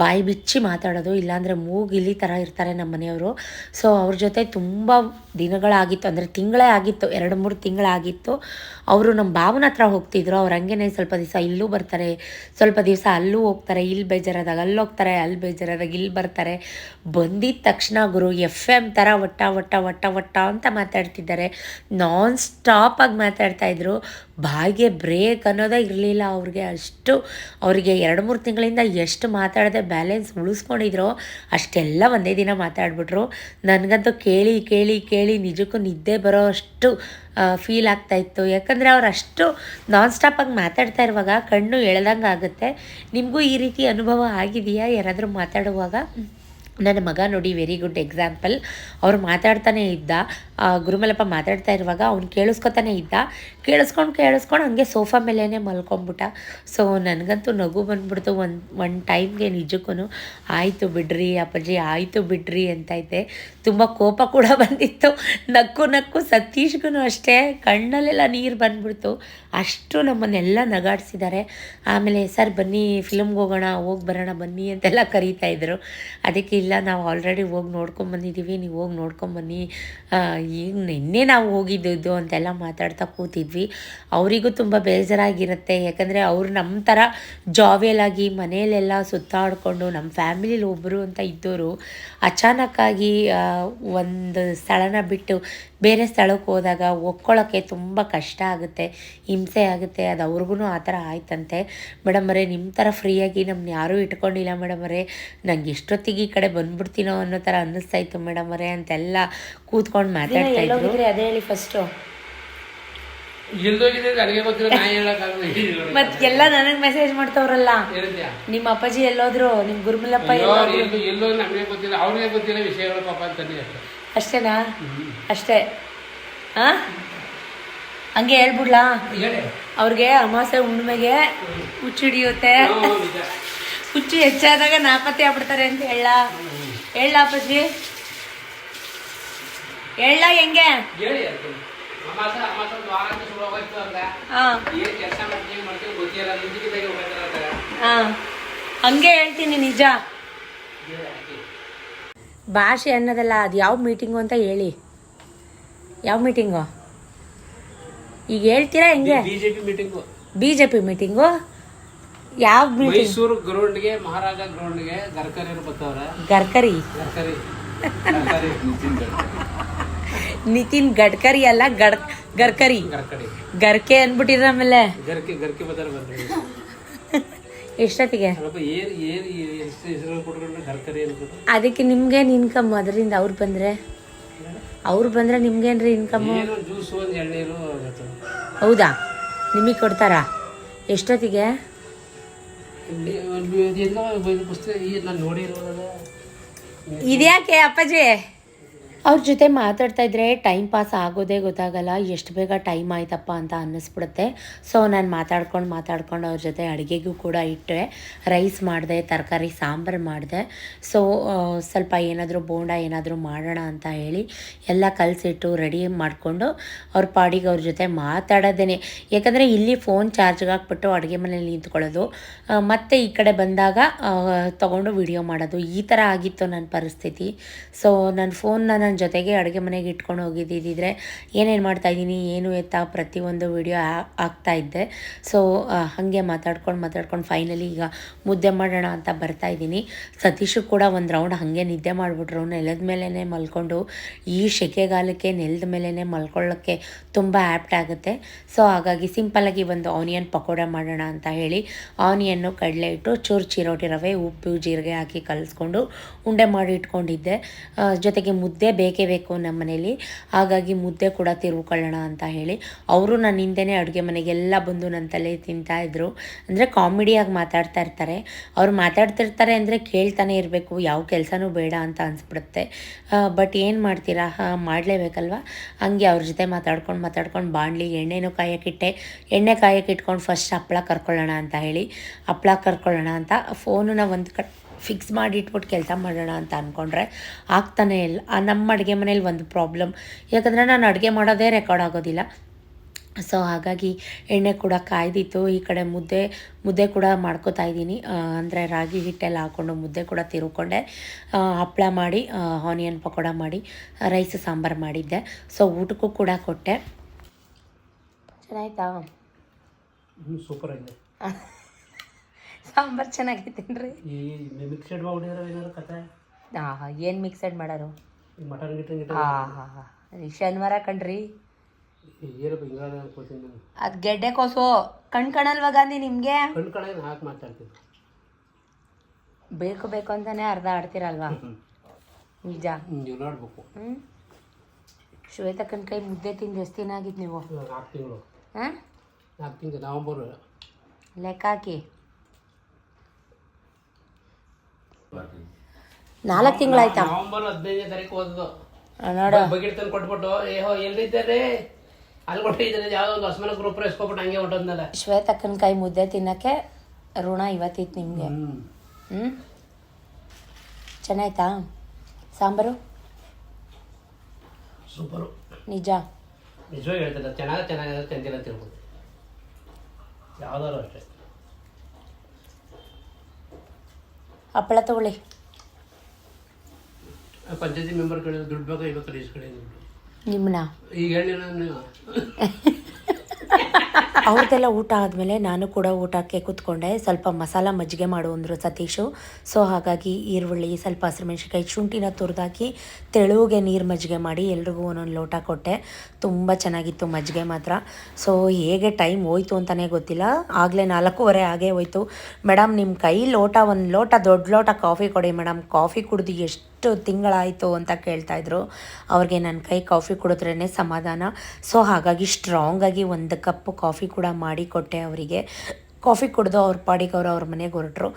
ಬಾಯಿ ಬಿಚ್ಚಿ ಮಾತಾಡೋದು, ಇಲ್ಲಾಂದರೆ ಮೂಗಿಲಿ ಥರ ಇರ್ತಾರೆ ನಮ್ಮ ಮನೆಯವರು. ಸೊ ಅವ್ರ ಜೊತೆ ತುಂಬ ದಿನಗಳಾಗಿತ್ತು ಅಂದರೆ ತಿಂಗಳೇ ಆಗಿತ್ತು. ಎರಡು, ಮೂರು ತಿಂಗಳಾಗಿತ್ತು ಅವರು ನಮ್ಮ ಭಾವನ ಹತ್ರ ಹೋಗ್ತಿದ್ರು. ಅವ್ರು ಹಂಗೇನೆ ಸ್ವಲ್ಪ ದಿವಸ ಇಲ್ಲೂ ಬರ್ತಾರೆ, ಸ್ವಲ್ಪ ದಿವಸ ಅಲ್ಲೂ ಹೋಗ್ತಾರೆ ಇಲ್ಲಿ ಬೇಜಾರಾದಾಗ ಅಲ್ಲಿ ಹೋಗ್ತಾರೆ ಅಲ್ಲಿ ಬೇಜಾರಾದಾಗ ಇಲ್ಲಿ ಬರ್ತಾರೆ. ಬಂದಿದ ತಕ್ಷಣ ಗುರು ಎಫ್ ಎಂ ಥರ ಒಟ್ಟ ಒಟ್ಟ ಒಟ್ಟ ಒಟ್ಟ ಅಂತ ಮಾತಾಡ್ತಿದ್ದಾರೆ. ನಾನ್ ಸ್ಟಾಪಾಗಿ ಮಾತಾಡ್ತಾ ಇದ್ರು. ಬಾಯಿಗೆ ಬ್ರೇಕ್ ಅನ್ನೋದೇ ಇರಲಿಲ್ಲ ಅವ್ರಿಗೆ. ಅಷ್ಟು ಅವರಿಗೆ ಎರಡು ಮೂರು ತಿಂಗಳಿಂದ ಎಷ್ಟು ಮಾತಾಡದೆ ಬ್ಯಾಲೆನ್ಸ್ ಉಳಿಸ್ಕೊಂಡಿದ್ರು ಅಷ್ಟೆಲ್ಲ ಒಂದೇ ದಿನ ಮಾತಾಡ್ಬಿಟ್ರು. ನನಗಂತೂ ಕೇಳಿ ಕೇಳಿ ಕೇಳಿ ನಿಜಕ್ಕೂ ನಿದ್ದೆ ಬರೋ ಅಷ್ಟು ಫೀಲ್ ಆಗ್ತಾಯಿತ್ತು ಯಾಕಂದರೆ ಅವ್ರು ಅಷ್ಟು ನಾನ್ ಸ್ಟಾಪಾಗಿ ಮಾತಾಡ್ತಾ ಇರುವಾಗ ಕಣ್ಣು ಎಳ್ದಂಗೆ ಆಗುತ್ತೆ ನಿಮಗೂ ಈ ರೀತಿ ಅನುಭವ ಆಗಿದೆಯಾ? ಯಾರಾದರೂ ಮಾತಾಡುವಾಗ? ನನ್ನ ಮಗ ನೋಡಿ ವೆರಿ ಗುಡ್ ಎಕ್ಸಾಂಪಲ್ ಅವ್ರು ಮಾತಾಡ್ತಾನೆ ಇದ್ದ. ಗುರುಮಲಪ್ಪ ಮಾತಾಡ್ತಾ ಇರುವಾಗ ಅವ್ನು ಕೇಳಿಸ್ಕೊತಾನೆ ಇದ್ದ. ಕೇಳಿಸ್ಕೊಂಡು ಕೇಳಿಸ್ಕೊಂಡು ಹಂಗೆ ಸೋಫಾ ಮೇಲೇ ಮಲ್ಕೊಂಬಿಟ್ಟ ಸೊ ನನಗಂತೂ ನಗು ಬಂದ್ಬಿಡ್ತು. ಒಂದು ಒನ್ ಟೈಮ್ಗೆ ನಿಜಕ್ಕೂ ಆಯಿತು ಬಿಡ್ರಿ, ಅಪ್ಪಾಜಿ ಆಯಿತು ಬಿಡ್ರಿ ಅಂತ ಇದ್ದೆ ತುಂಬ ಕೋಪ ಕೂಡ ಬಂದಿತ್ತು. ನಕ್ಕು ನಕ್ಕು ಸತೀಶ್ಗೂ ಅಷ್ಟೇ ಕಣ್ಣಲ್ಲೆಲ್ಲ ನೀರು ಬಂದ್ಬಿಡ್ತು. ಅಷ್ಟು ನಮ್ಮನ್ನೆಲ್ಲ ನಗಾಡಿಸಿದ್ದಾರೆ ಆಮೇಲೆ, ಸರ್ ಬನ್ನಿ ಫಿಲ್ಮ್ಗೆ ಹೋಗೋಣ, ಹೋಗಿ ಬರೋಣ, ಬನ್ನಿ ಅಂತೆಲ್ಲ ಕರೀತಾ ಇದ್ರು. ಅದಕ್ಕೆ ಇಲ್ಲ, ನಾವು ಆಲ್ರೆಡಿ ಹೋಗಿ ನೋಡ್ಕೊಂಬಂದಿದ್ದೀವಿ ನೀವು ಹೋಗಿ ನೋಡ್ಕೊಂಬನ್ನಿ ಈಗ ನಿನ್ನೆ ನಾವು ಹೋಗಿದ್ದು ಅಂತೆಲ್ಲ ಮಾತಾಡ್ತಾ ಕೂತಿದ್ವಿ. ಅವರಿಗೂ ತುಂಬ ಬೇಜಾರಾಗಿರುತ್ತೆ. ಯಾಕಂದರೆ ಅವರು ನಮ್ಮ ಥರ ಜಾವಿಯಲಾಗಿ ಮನೆಯಲ್ಲೆಲ್ಲ ಸುತ್ತಾಡಿಕೊಂಡು ನಮ್ಮ ಫ್ಯಾಮಿಲಿಲಿ ಒಬ್ಬರು ಅಂತ ಇದ್ದವರು ಅಚಾನಕ್ಕಾಗಿ ಒಂದು ಸ್ಥಳನ ಬಿಟ್ಟು ಬೇರೆ ಸ್ಥಳಕ್ಕೆ ಹೋದಾಗ ಒಪ್ಕೊಳ್ಳೋಕ್ಕೆ ತುಂಬ ಕಷ್ಟ ಆಗುತ್ತೆ, ಹಿಂಸೆ ಆಗುತ್ತೆ. ಅದು ಅವ್ರಿಗೂ ಆ ಥರ ಆಯ್ತಂತೆ. ಅವರೇ ನಿಮ್ಮ ಥರ ಫ್ರೀಯಾಗಿ ನಮ್ಮನ್ನ ಯಾರೂ ಇಟ್ಕೊಂಡಿಲ್ಲ ಮೇಡಮರೇ ನಂಗೆ ಎಷ್ಟೊತ್ತಿಗೆ ಈ ಕಡೆ ಬಂದ್ಬಿಡ್ತೀನೋ ಅನ್ನೋ ಥರ ಅನ್ನಿಸ್ತಾ ಇತ್ತು ಮೇಡಮ್ ಅವರೇ ಅಂತೆಲ್ಲ ಕೂತ್ಕೊಂಡು ಮಾತಾಡ್ತಾ ಇದ್ರು. ಅದೇ ಹೇಳಿ ಫಸ್ಟು ಮತ್ ಎಲ್ಲ ನನಗ್ ಮೆಸೇಜ್ ಮಾಡ್ತವ್ರಲ್ಲ. ನಿಮ್ಮ ಅಪ್ಪಾಜಿ ಎಲ್ಲೋದ್ರು ನಿಮ್ ಗುರುಮಲ್ಲಪ್ಪ ಅಷ್ಟೇನಾ? ಅಷ್ಟೇ. ಆ? ಹಂಗೆ ಹೇಳ್ಬಿಡ್ಲಾ? ಹೇಳಿ. ಅವ್ರಿಗೆ ಅಮಾಸೆ ಹುಣ್ಣಿಮೆಗೆ ಹುಚ್ಚು ಹಿಡಿಯುತ್ತೆ ಹ್ಞೂ, ನಿಜ. ಹುಚ್ಚು ಹೆಚ್ಚಾದಾಗ ನಾಪತ್ತೆ ಆಗ್ಬಿಡ್ತಾರೆ ಅಂತ ಹೇಳ. ಹೇಳ ಅಪ್ಪಾಜಿ ಹೇಳ ಹೆಂಗೆ? ಹಂಗೆ ಹೇಳ್ತೀನಿ ನಿಜ. ಭಾಷೆ ಅನ್ನೋದಲ್ಲ ಅದು ಯಾವ ಮೀಟಿಂಗು ಅಂತ ಹೇಳಿ. ಯಾವ ಮೀಟಿಂಗು ಈಗ ಹೇಳ್ತೀರಾ ಹೆಂಗೆ? ಬಿಜೆಪಿ ಮೀಟಿಂಗು ಬಿಜೆಪಿ ಮೀಟಿಂಗು ಯಾವ ಮೀಟಿಂಗ್ ಮೈಸೂರು ಗ್ರೌಂಡ್ಗೆ ಮಹಾರಾಜ ಗ್ರೌಂಡ್ಗೆ ಗರ್ಕರಿ ಬರ್ತಾವ್ರೆ. ಗರ್ಕರಿ ಗರ್ಕರಿ ಗರ್ಕರಿ ನಿತಿನ್ ಗಡ್ಕರಿ. ಅಲ್ಲ ಗಡ್ ಗರ್ಕರಿ ಗರ್ಕರಿ ಗರ್ಕೆ ಅಂದ್ಬಿಟ್ಟಿದ್ರ ಆಮೇಲೆ? ಗರ್ಕಿ ಗರ್ಕಿ ಬರ್ತಾರೆ ಬಂದ್ರೆ. ಎಷ್ಟೊತ್ತಿಗೆ? ಸ್ವಲ್ಪ ಏನ್ ಏನ್ ಎಷ್ಟು ಹೆಸರು ಕೊಟ್ಕೊಂಡು ಗರ್ಕರಿ ಅನ್ಬಿಟ್ಟು ಅದಕ್ಕೆ ನಿಮ್ಗೇನು ಇನ್ಕಮ್ ಅದರಿಂದ ಅವ್ರು ಬಂದ್ರೆ? ಅವ್ರು ಬಂದ್ರೆ ನಿಮ್ಗೇನ್ರಿ ಇನ್ಕಮ್ ಏನು ಜ್ಯೂಸು ಒಂದು ಎಳ್ನೀರು ಹೌದಾ? ನಿಮಗೆ ಕೊಡ್ತಾರಾ? ಎಷ್ಟೊತ್ತಿಗೆ? ಇದ್ಯಾಕೆ ಅಪ್ಪಾಜಿ? ಅವ್ರ ಜೊತೆ ಮಾತಾಡ್ತಾ ಇದ್ರೆ ಟೈಮ್ ಪಾಸ್ ಆಗೋದೇ ಗೊತ್ತಾಗಲ್ಲ, ಎಷ್ಟು ಬೇಗ ಟೈಮ್ ಆಯ್ತಪ್ಪ ಅಂತ ಅನ್ನಿಸ್ಬಿಡುತ್ತೆ. ಸೊ ನಾನು ಮಾತಾಡ್ಕೊಂಡು ಮಾತಾಡ್ಕೊಂಡು ಅವ್ರ ಜೊತೆ ಅಡುಗೆಗೂ ಕೂಡ ಇಟ್ಟೆ ರೈಸ್ ಮಾಡಿದೆ, ತರಕಾರಿ, ಸಾಂಬಾರು ಮಾಡಿದೆ. ಸೊ ಸ್ವಲ್ಪ ಏನಾದರೂ ಬೋಂಡ ಏನಾದರೂ ಮಾಡೋಣ ಅಂತ ಹೇಳಿ ಎಲ್ಲ ಕಲಸಿಟ್ಟು ರೆಡಿ ಮಾಡಿಕೊಂಡು ಅವ್ರ ಪಾಡಿಗೆ ಅವ್ರ ಜೊತೆ ಮಾತಾಡೋದೇನೆ. ಯಾಕಂದರೆ ಇಲ್ಲಿ ಫೋನ್ ಚಾರ್ಜ್ಗೆ ಹಾಕ್ಬಿಟ್ಟು ಅಡುಗೆ ಮನೇಲಿ ನಿಂತ್ಕೊಳ್ಳೋದು ಮತ್ತು ಈ ಕಡೆ ಬಂದಾಗ ತೊಗೊಂಡು ವಿಡಿಯೋ ಮಾಡೋದು, ಈ ಥರ ಆಗಿತ್ತು ನನ್ನ ಪರಿಸ್ಥಿತಿ. ಸೊ ನನ್ನ ಫೋನ್ನ ನನ್ನ ಜೊತೆಗೆ ಅಡುಗೆ ಮನೆಗೆ ಇಟ್ಕೊಂಡು ಹೋಗಿದ್ದಿದ್ದರೆ ಏನೇನು ಮಾಡ್ತಾಯಿದ್ದೀನಿ ಏನು ಎತ್ತ ಪ್ರತಿಯೊಂದು ವಿಡಿಯೋ ಆಗ್ತಾ ಇದ್ದೆ. ಸೊ ಹಾಗೆ ಮಾತಾಡ್ಕೊಂಡು ಮಾತಾಡ್ಕೊಂಡು ಫೈನಲಿ ಈಗ ಮುದ್ದೆ ಮಾಡೋಣ ಅಂತ ಬರ್ತಾ ಇದ್ದೀನಿ. ಸತೀಶು ಕೂಡ ಒಂದು ರೌಂಡ್ ಹಾಗೆ ನಿದ್ದೆ ಮಾಡಿಬಿಟ್ರು. ನೆಲದ ಮೇಲೇ ಮಲ್ಕೊಂಡು, ಈ ಸೆಕೆಗಾಲಕ್ಕೆ ನೆಲದ ಮೇಲೇ ಮಲ್ಕೊಳ್ಳೋಕ್ಕೆ ತುಂಬ ಆ್ಯಪ್ಟ್ ಆಗುತ್ತೆ. ಸೊ ಹಾಗಾಗಿ ಸಿಂಪಲ್ಲಾಗಿ ಒಂದು ಆನಿಯನ್ ಪಕೋಡ ಮಾಡೋಣ ಅಂತ ಹೇಳಿ ಆನಿಯನ್ನು ಕಡಲೆ ಇಟ್ಟು ಚೂರು ಚಿರೋಟಿ ರವೆ, ಉಪ್ಪು, ಜೀರಿಗೆ ಹಾಕಿ ಕಲಿಸ್ಕೊಂಡು ಉಂಡೆ ಮಾಡಿ ಇಟ್ಕೊಂಡಿದ್ದೆ. ಜೊತೆಗೆ ಮುದ್ದೆ ಬೇಕೇ ಬೇಕು ನಮ್ಮ ಮನೇಲಿ ಹಾಗಾಗಿ ಮುದ್ದೆ ಕೂಡ ತಿರುವುಕೊಳ್ಳೋಣ ಅಂತ ಹೇಳಿ ಅವರು ನನ್ನ ಹಿಂದೆನೇ ಅಡುಗೆ ಮನೆಗೆಲ್ಲ ಬಂದು ನನ್ನ ತಲೆ ತಿಂತಾ ಇದ್ರು. ಅಂದರೆ ಕಾಮಿಡಿಯಾಗಿ ಮಾತಾಡ್ತಾ ಇರ್ತಾರೆ. ಅವ್ರು ಮಾತಾಡ್ತಿರ್ತಾರೆ ಅಂದರೆ ಕೇಳ್ತಾನೆ ಇರಬೇಕು. ಯಾವ ಕೆಲಸನೂ ಬೇಡ ಅಂತ ಅನಿಸ್ಬಿಡುತ್ತೆ. ಬಟ್ ಏನು ಮಾಡ್ತೀರಾ? ಮಾಡಲೇಬೇಕಲ್ವ? ಹಂಗೆ ಅವ್ರ ಜೊತೆ ಮಾತಾಡ್ಕೊಂಡು ಮಾತಾಡ್ಕೊಂಡು ಬಾಣಲಿ ಎಣ್ಣೆನೂ ಕಾಯಕ್ಕಿಟ್ಟೆ ಎಣ್ಣೆ ಕಾಯಕ್ಕಿಟ್ಕೊಂಡು ಫಸ್ಟ್ ಹಪ್ಪಳ ಕರ್ಕೊಳ್ಳೋಣ ಅಂತ ಹೇಳಿ. ಹಪ್ಪಳ ಕರ್ಕೊಳ್ಳೋಣ ಅಂತ ಫೋನನ್ನ ಒಂದು ಕಟ್ ಫಿಕ್ಸ್ ಮಾಡಿ ಇಟ್ಬಿಟ್ಟು ಕೆಲಸ ಮಾಡೋಣ ಅಂತ ಅಂದ್ಕೊಂಡ್ರೆ ಆಗ್ತಾನೆ ಇಲ್ಲ. ನಮ್ಮ ಅಡುಗೆ ಮನೇಲಿ ಒಂದು ಪ್ರಾಬ್ಲಮ್ ಯಾಕಂದರೆ ನಾನು ಅಡುಗೆ ಮಾಡೋದೇ ರೆಕಾರ್ಡ್ ಆಗೋದಿಲ್ಲ. ಸೊ ಹಾಗಾಗಿ ಎಣ್ಣೆ ಕೂಡ ಕಾಯ್ದಿತ್ತು. ಈ ಕಡೆ ಮುದ್ದೆ ಮುದ್ದೆ ಕೂಡ ಮಾಡ್ಕೋತಾ ಇದ್ದೀನಿ. ಅಂದರೆ ರಾಗಿ ಹಿಟ್ಟೆಲ್ಲ ಹಾಕ್ಕೊಂಡು ಮುದ್ದೆ ಕೂಡ ತಿರುಕೊಂಡೆ ಹಪ್ಪಳ ಮಾಡಿ ಆನಿಯನ್ ಪಕೋಡ ಮಾಡಿ ರೈಸ್ ಸಾಂಬಾರು ಮಾಡಿದ್ದೆ. ಸೊ ಊಟಕ್ಕೂ ಕೂಡ ಕೊಟ್ಟೆ. ಚೆನ್ನಾಯ್ತಾ ಸೂಪರ್ ಆಗಿದೆ. ಸಾಂಬಾರು ಚೆನ್ನಾಗೈತೇನ್ರಿ? ಈ ಮಿಕ್ಸೆಡ್ ಕತೆ ಹಾಂ ಏನು ಮಿಕ್ಸೆಡ್ ಮಾಡೋರು? ಈ ಮಟನ್ ಗಿಟನ್ ಗಿಟ ಹಾಂ ಹಾಂ ಹಾಂ ಶನಿವಾರ ಕಣ್ರಿ. ಏನಪ್ಪ ಹಿಂಗಾದ ಅನ್ಕೋತೀನಿ ನಾನು. ಅದು ಗೆಡ್ಡೆ ಕೋಸು. ಕಣ್ ಕಣಲ್ವಾಗ ಗಾಂಧಿ ನಿಮಗೆ? ಕಣ್ ಕಡೆ ಹಾಕಿ ಮಾತಾಡ್ತೀನಿ. ಬೇಕು ಬೇಕು ಅಂತಾನೆ ಅರ್ಧ ಆಡ್ತೀರಲ್ವಾ? ನಿಜ? ನೀವು ನೋಡ್ಬೇಕು. ಹ್ಞೂ ಶ್ವೇತಕ್ಕನ ಕೈ ಮುದ್ದೆ ತಿಂದು ಎಷ್ಟು ದಿನ ಆಗಿದ್ದು ನೀವು? ನಾಲ್ಕು ತಿಂಗಳು. ಹಾಂ? ನಾಲ್ಕು ತಿಂಗಳು ನವಂಬರ್. ಲೆಕ್ಕ ಹಾಕಿ ನಾಲ್ಕು ತಿಂಗಳಾಯ್ತಾ? ನವಂಬರ್ ಹದಿನೈದನೇ ತಾರೀಕು ಓದೋದು. ನೋಡು. ಬಗೆಟ್ ತಂದು ಕೊಟ್ಬಿಟ್ಟು ಏಹೋ ಎಲ್ಲಿದ್ದಾರೆ ಅಲ್ಲಿ ಕೊಟ್ಟಿದ್ದಾರೆ ಯಾವುದೋ ಒಂದು ಹಸ್ಮನ ಗ್ರೂಪ್ ಇಸ್ಕೊಬಿಟ್ಟು ಹಂಗೆ ಹೊಟ್ಟೋದ್ನಲ್ಲ ಶ್ವೇತಕ್ಕನ ಕೈ ಮುದ್ದೆ ತಿನ್ನಕ್ಕೆ ಋಣ ಇವತ್ತಿತ್ತು ನಿಮಗೆ. ಹ್ಞೂ ಚೆನ್ನಾಯ್ತಾ? ಸಾಂಬಾರು? ಸೂಪರು. ನಿಜ? ನಿಜವಾಗಿ ಹೇಳ್ತಿಲ್ಲ ಚೆನ್ನಾಗಿ ಚೆನ್ನಾಗಿದೆ ತಿಂತಿಲ್ಲ ತಿನ್ಬೋದು ಯಾವ್ದಾದ್ರು ಅಷ್ಟೇ. ಹಪ್ಪಳ ತಗೊಳ್ಳಿ. ಪಂಚಾಯತಿ ಮೆಂಬರ್ ಕಡೆ ದುಡ್ಡು ಬೇಕಾ ಇವತ್ತು ಕಡೆ ನಿಮ್ಮನ್ನ ಈಗ ಹೇಳಿ ನಾನು ಅವ್ರದ್ದೆಲ್ಲ ಊಟ ಆದಮೇಲೆ ನಾನು ಕೂಡ ಊಟಕ್ಕೆ ಕೂತ್ಕೊಂಡೆ. ಸ್ವಲ್ಪ ಮಸಾಲ ಮಜ್ಜಿಗೆ ಮಾಡು ಅಂದರು ಸತೀಶು. ಸೊ ಹಾಗಾಗಿ ಈರುಳ್ಳಿ, ಸ್ವಲ್ಪ ಹಸಿರುಮೆಣ್ಸಿನ್ಕಾಯಿ ಶುಂಠಿನ ತುರಿದಾಕಿ ತೆಳುವಿಗೆ ನೀರು ಮಜ್ಜಿಗೆ ಮಾಡಿ ಎಲ್ರಿಗೂ ಒಂದೊಂದು ಲೋಟ ಕೊಟ್ಟೆ. ತುಂಬ ಚೆನ್ನಾಗಿತ್ತು ಮಜ್ಜಿಗೆ ಮಾತ್ರ. ಸೊ ಹೇಗೆ ಟೈಮ್ ಹೋಯ್ತು ಅಂತಲೇ ಗೊತ್ತಿಲ್ಲ. ಆಗಲೇ ನಾಲ್ಕೂವರೆ ಆಗೇ ಹೋಯ್ತು. ಮೇಡಮ್ ನಿಮ್ಮ ಕೈ ಲೋಟ, ಒಂದು ಲೋಟ, ದೊಡ್ಡ ಲೋಟ ಕಾಫಿ ಕೊಡಿ ಮೇಡಮ್. ಕಾಫಿ ಕುಡಿದು ಎಷ್ಟು ತಿಂಗಳಾಯಿತು ಅಂತ ಕೇಳ್ತಾಯಿದ್ರು ಅವ್ರಿಗೆ ನನ್ನ ಕೈ ಕಾಫಿ ಕುಡಿದ್ರೇ ಸಮಾಧಾನ. ಸೊ ಹಾಗಾಗಿ ಸ್ಟ್ರಾಂಗಾಗಿ ಒಂದು ಕಪ್ ಕಾಫಿ ಕೂಡ ಮಾಡಿ ಕೊಟ್ಟೆ ಅವರಿಗೆ. ಕಾಫಿ ಕುಡಿದು ಅವ್ರ ಪಾಡಿಗೆ ಅವರು ಅವ್ರ ಮನೆಗೆ ಹೊರಟರು.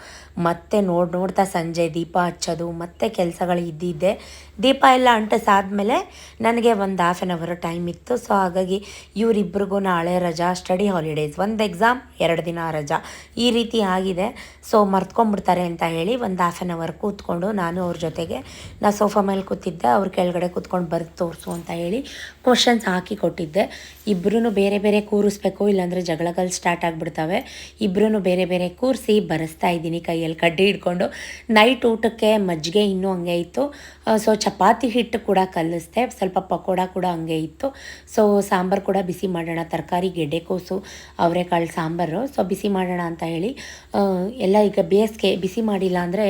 ಮತ್ತೆ ನೋಡಿ, ನೋಡ್ತಾ ಸಂಜೆ ದೀಪ ಹಚ್ಚೋದು, ಮತ್ತೆ ಕೆಲಸಗಳು ಇದ್ದಿದ್ದೆ. ದೀಪ ಎಲ್ಲ ಅಂಟಿಸಾದ್ಮೇಲೆ ನನಗೆ ಒಂದು ಹಾಫ್ ಆ್ಯನ್ ಅವರ್ ಟೈಮ್ ಇತ್ತು. ಸೊ ಹಾಗಾಗಿ ಇವರಿಬ್ರಿಗೂ ನಾಳೆ ರಜಾ ಸ್ಟಡಿ ಹಾಲಿಡೇಸ್ ಒಂದು ಎಕ್ಸಾಮ್ ಎರಡು ದಿನ ರಜಾ. ಈ ರೀತಿ ಆಗಿದೆ. ಸೊ ಮರ್ತ್ಕೊಂಡ್ಬಿಡ್ತಾರೆ ಅಂತ ಹೇಳಿ ಒಂದು ಹಾಫ್ ಆ್ಯನ್ ಅವರ್ ಕೂತ್ಕೊಂಡು ನಾನು ಅವ್ರ ಜೊತೆಗೆ ನಾ ಸೋಫಾ ಮೇಲೆ ಕೂತಿದ್ದೆ. ಅವ್ರ ಕೆಳಗಡೆ ಕೂತ್ಕೊಂಡು ಬರೆದು ತೋರಿಸು ಅಂತ ಹೇಳಿ ಕ್ವಶನ್ಸ್ ಹಾಕಿ ಕೊಟ್ಟಿದ್ದೆ. ಇಬ್ಬರೂ ಬೇರೆ ಬೇರೆ ಕೂರಿಸ್ಬೇಕು, ಇಲ್ಲಾಂದರೆ ಜಗಳಗಳು ಸ್ಟಾರ್ಟ್ ಆಗಿಬಿಡ್ತವೆ. ಇಬ್ಬರೂ ಬೇರೆ ಬೇರೆ ಕೂರಿಸಿ ಬರೆಸ್ತಾ ಇದ್ದೀನಿ ಕೈಯಲ್ಲಿ ಕಡ್ಡಿ ಹಿಡ್ಕೊಂಡು. ನೈಟ್ ಊಟಕ್ಕೆ ಮಜ್ಜಿಗೆ ಇನ್ನೂ ಹಂಗೆ ಇತ್ತು. ಸೊ ಚಪಾತಿ ಹಿಟ್ಟು ಕೂಡ ಕಲಿಸ್ದೆ, ಸ್ವಲ್ಪ ಪಕೋಡ ಕೂಡ ಹಂಗೆ ಇತ್ತು. ಸೊ ಸಾಂಬಾರು ಕೂಡ ಬಿಸಿ ಮಾಡೋಣ, ತರಕಾರಿ ಗೆಡ್ಡೆಕೋಸು ಅವರೆಕಾಳು ಸಾಂಬಾರು ಸೊ ಬಿಸಿ ಮಾಡೋಣ ಅಂತ ಹೇಳಿ ಎಲ್ಲ ಈಗ ಬೇಸಿಗೆ ಬಿಸಿ ಮಾಡಿಲ್ಲ ಅಂದರೆ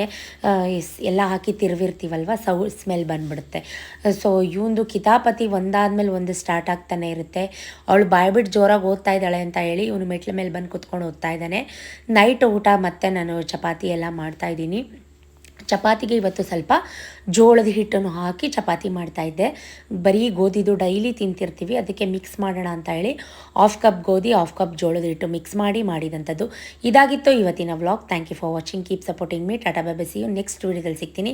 ಎಲ್ಲ ಹಾಕಿ ತಿರುವಿರ್ತೀವಲ್ವ, ಸೌ, ಸ್ಮೆಲ್ ಬಂದ್ಬಿಡುತ್ತೆ. ಸೊ ಇವೊಂದು ಕಿತಾಪತಿ ಒಂದಾದ್ಮೇಲೆ ಒಂದು ಸ್ಟಾರ್ಟ್ ಆಗ್ತಾನೆ ಇರುತ್ತೆ. ಅವಳು ಬಾಯ್ಬಿಟ್ಟು ಜೋರಾಗಿ ಓದ್ತಾ ಇದ್ದಾಳೆ ಅಂತ ಹೇಳಿ ಇವನು ಮೆಟ್ಲ ಮೇಲೆ ಬಂದು ಕುತ್ಕೊಂಡು ಓದ್ತಾ ಇದ್ದಾನೆ. ನೈಟ್ ಊಟ ಮತ್ತೆ ನಾನು ಚಪಾತಿ ಎಲ್ಲ ಮಾಡ್ತಾ ಇದ್ದೀನಿ. ಚಪಾತಿಗೆ ಇವತ್ತು ಸ್ವಲ್ಪ ಜೋಳದ ಹಿಟ್ಟನ್ನು ಹಾಕಿ ಚಪಾತಿ ಮಾಡ್ತಾ ಇದ್ದೆ. ಬರೀ ಗೋಧಿದು ಡೈಲಿ ತಿಂತಿರ್ತೀವಿ, ಅದಕ್ಕೆ ಮಿಕ್ಸ್ ಮಾಡೋಣ ಅಂತ ಹೇಳಿ ಹಾಫ್ ಕಪ್ ಗೋಧಿ ಹಾಫ್ ಕಪ್ ಜೋಳದ ಹಿಟ್ಟು ಮಿಕ್ಸ್ ಮಾಡಿ ಮಾಡಿದಂಥದ್ದು. ಇದಾಗಿತ್ತು ಇವತ್ತಿನ vlog thank you for watching keep supporting me tata Baba see you next ವೀಡಿಯೋದಲ್ಲಿ ಸಿಗ್ತೀನಿ.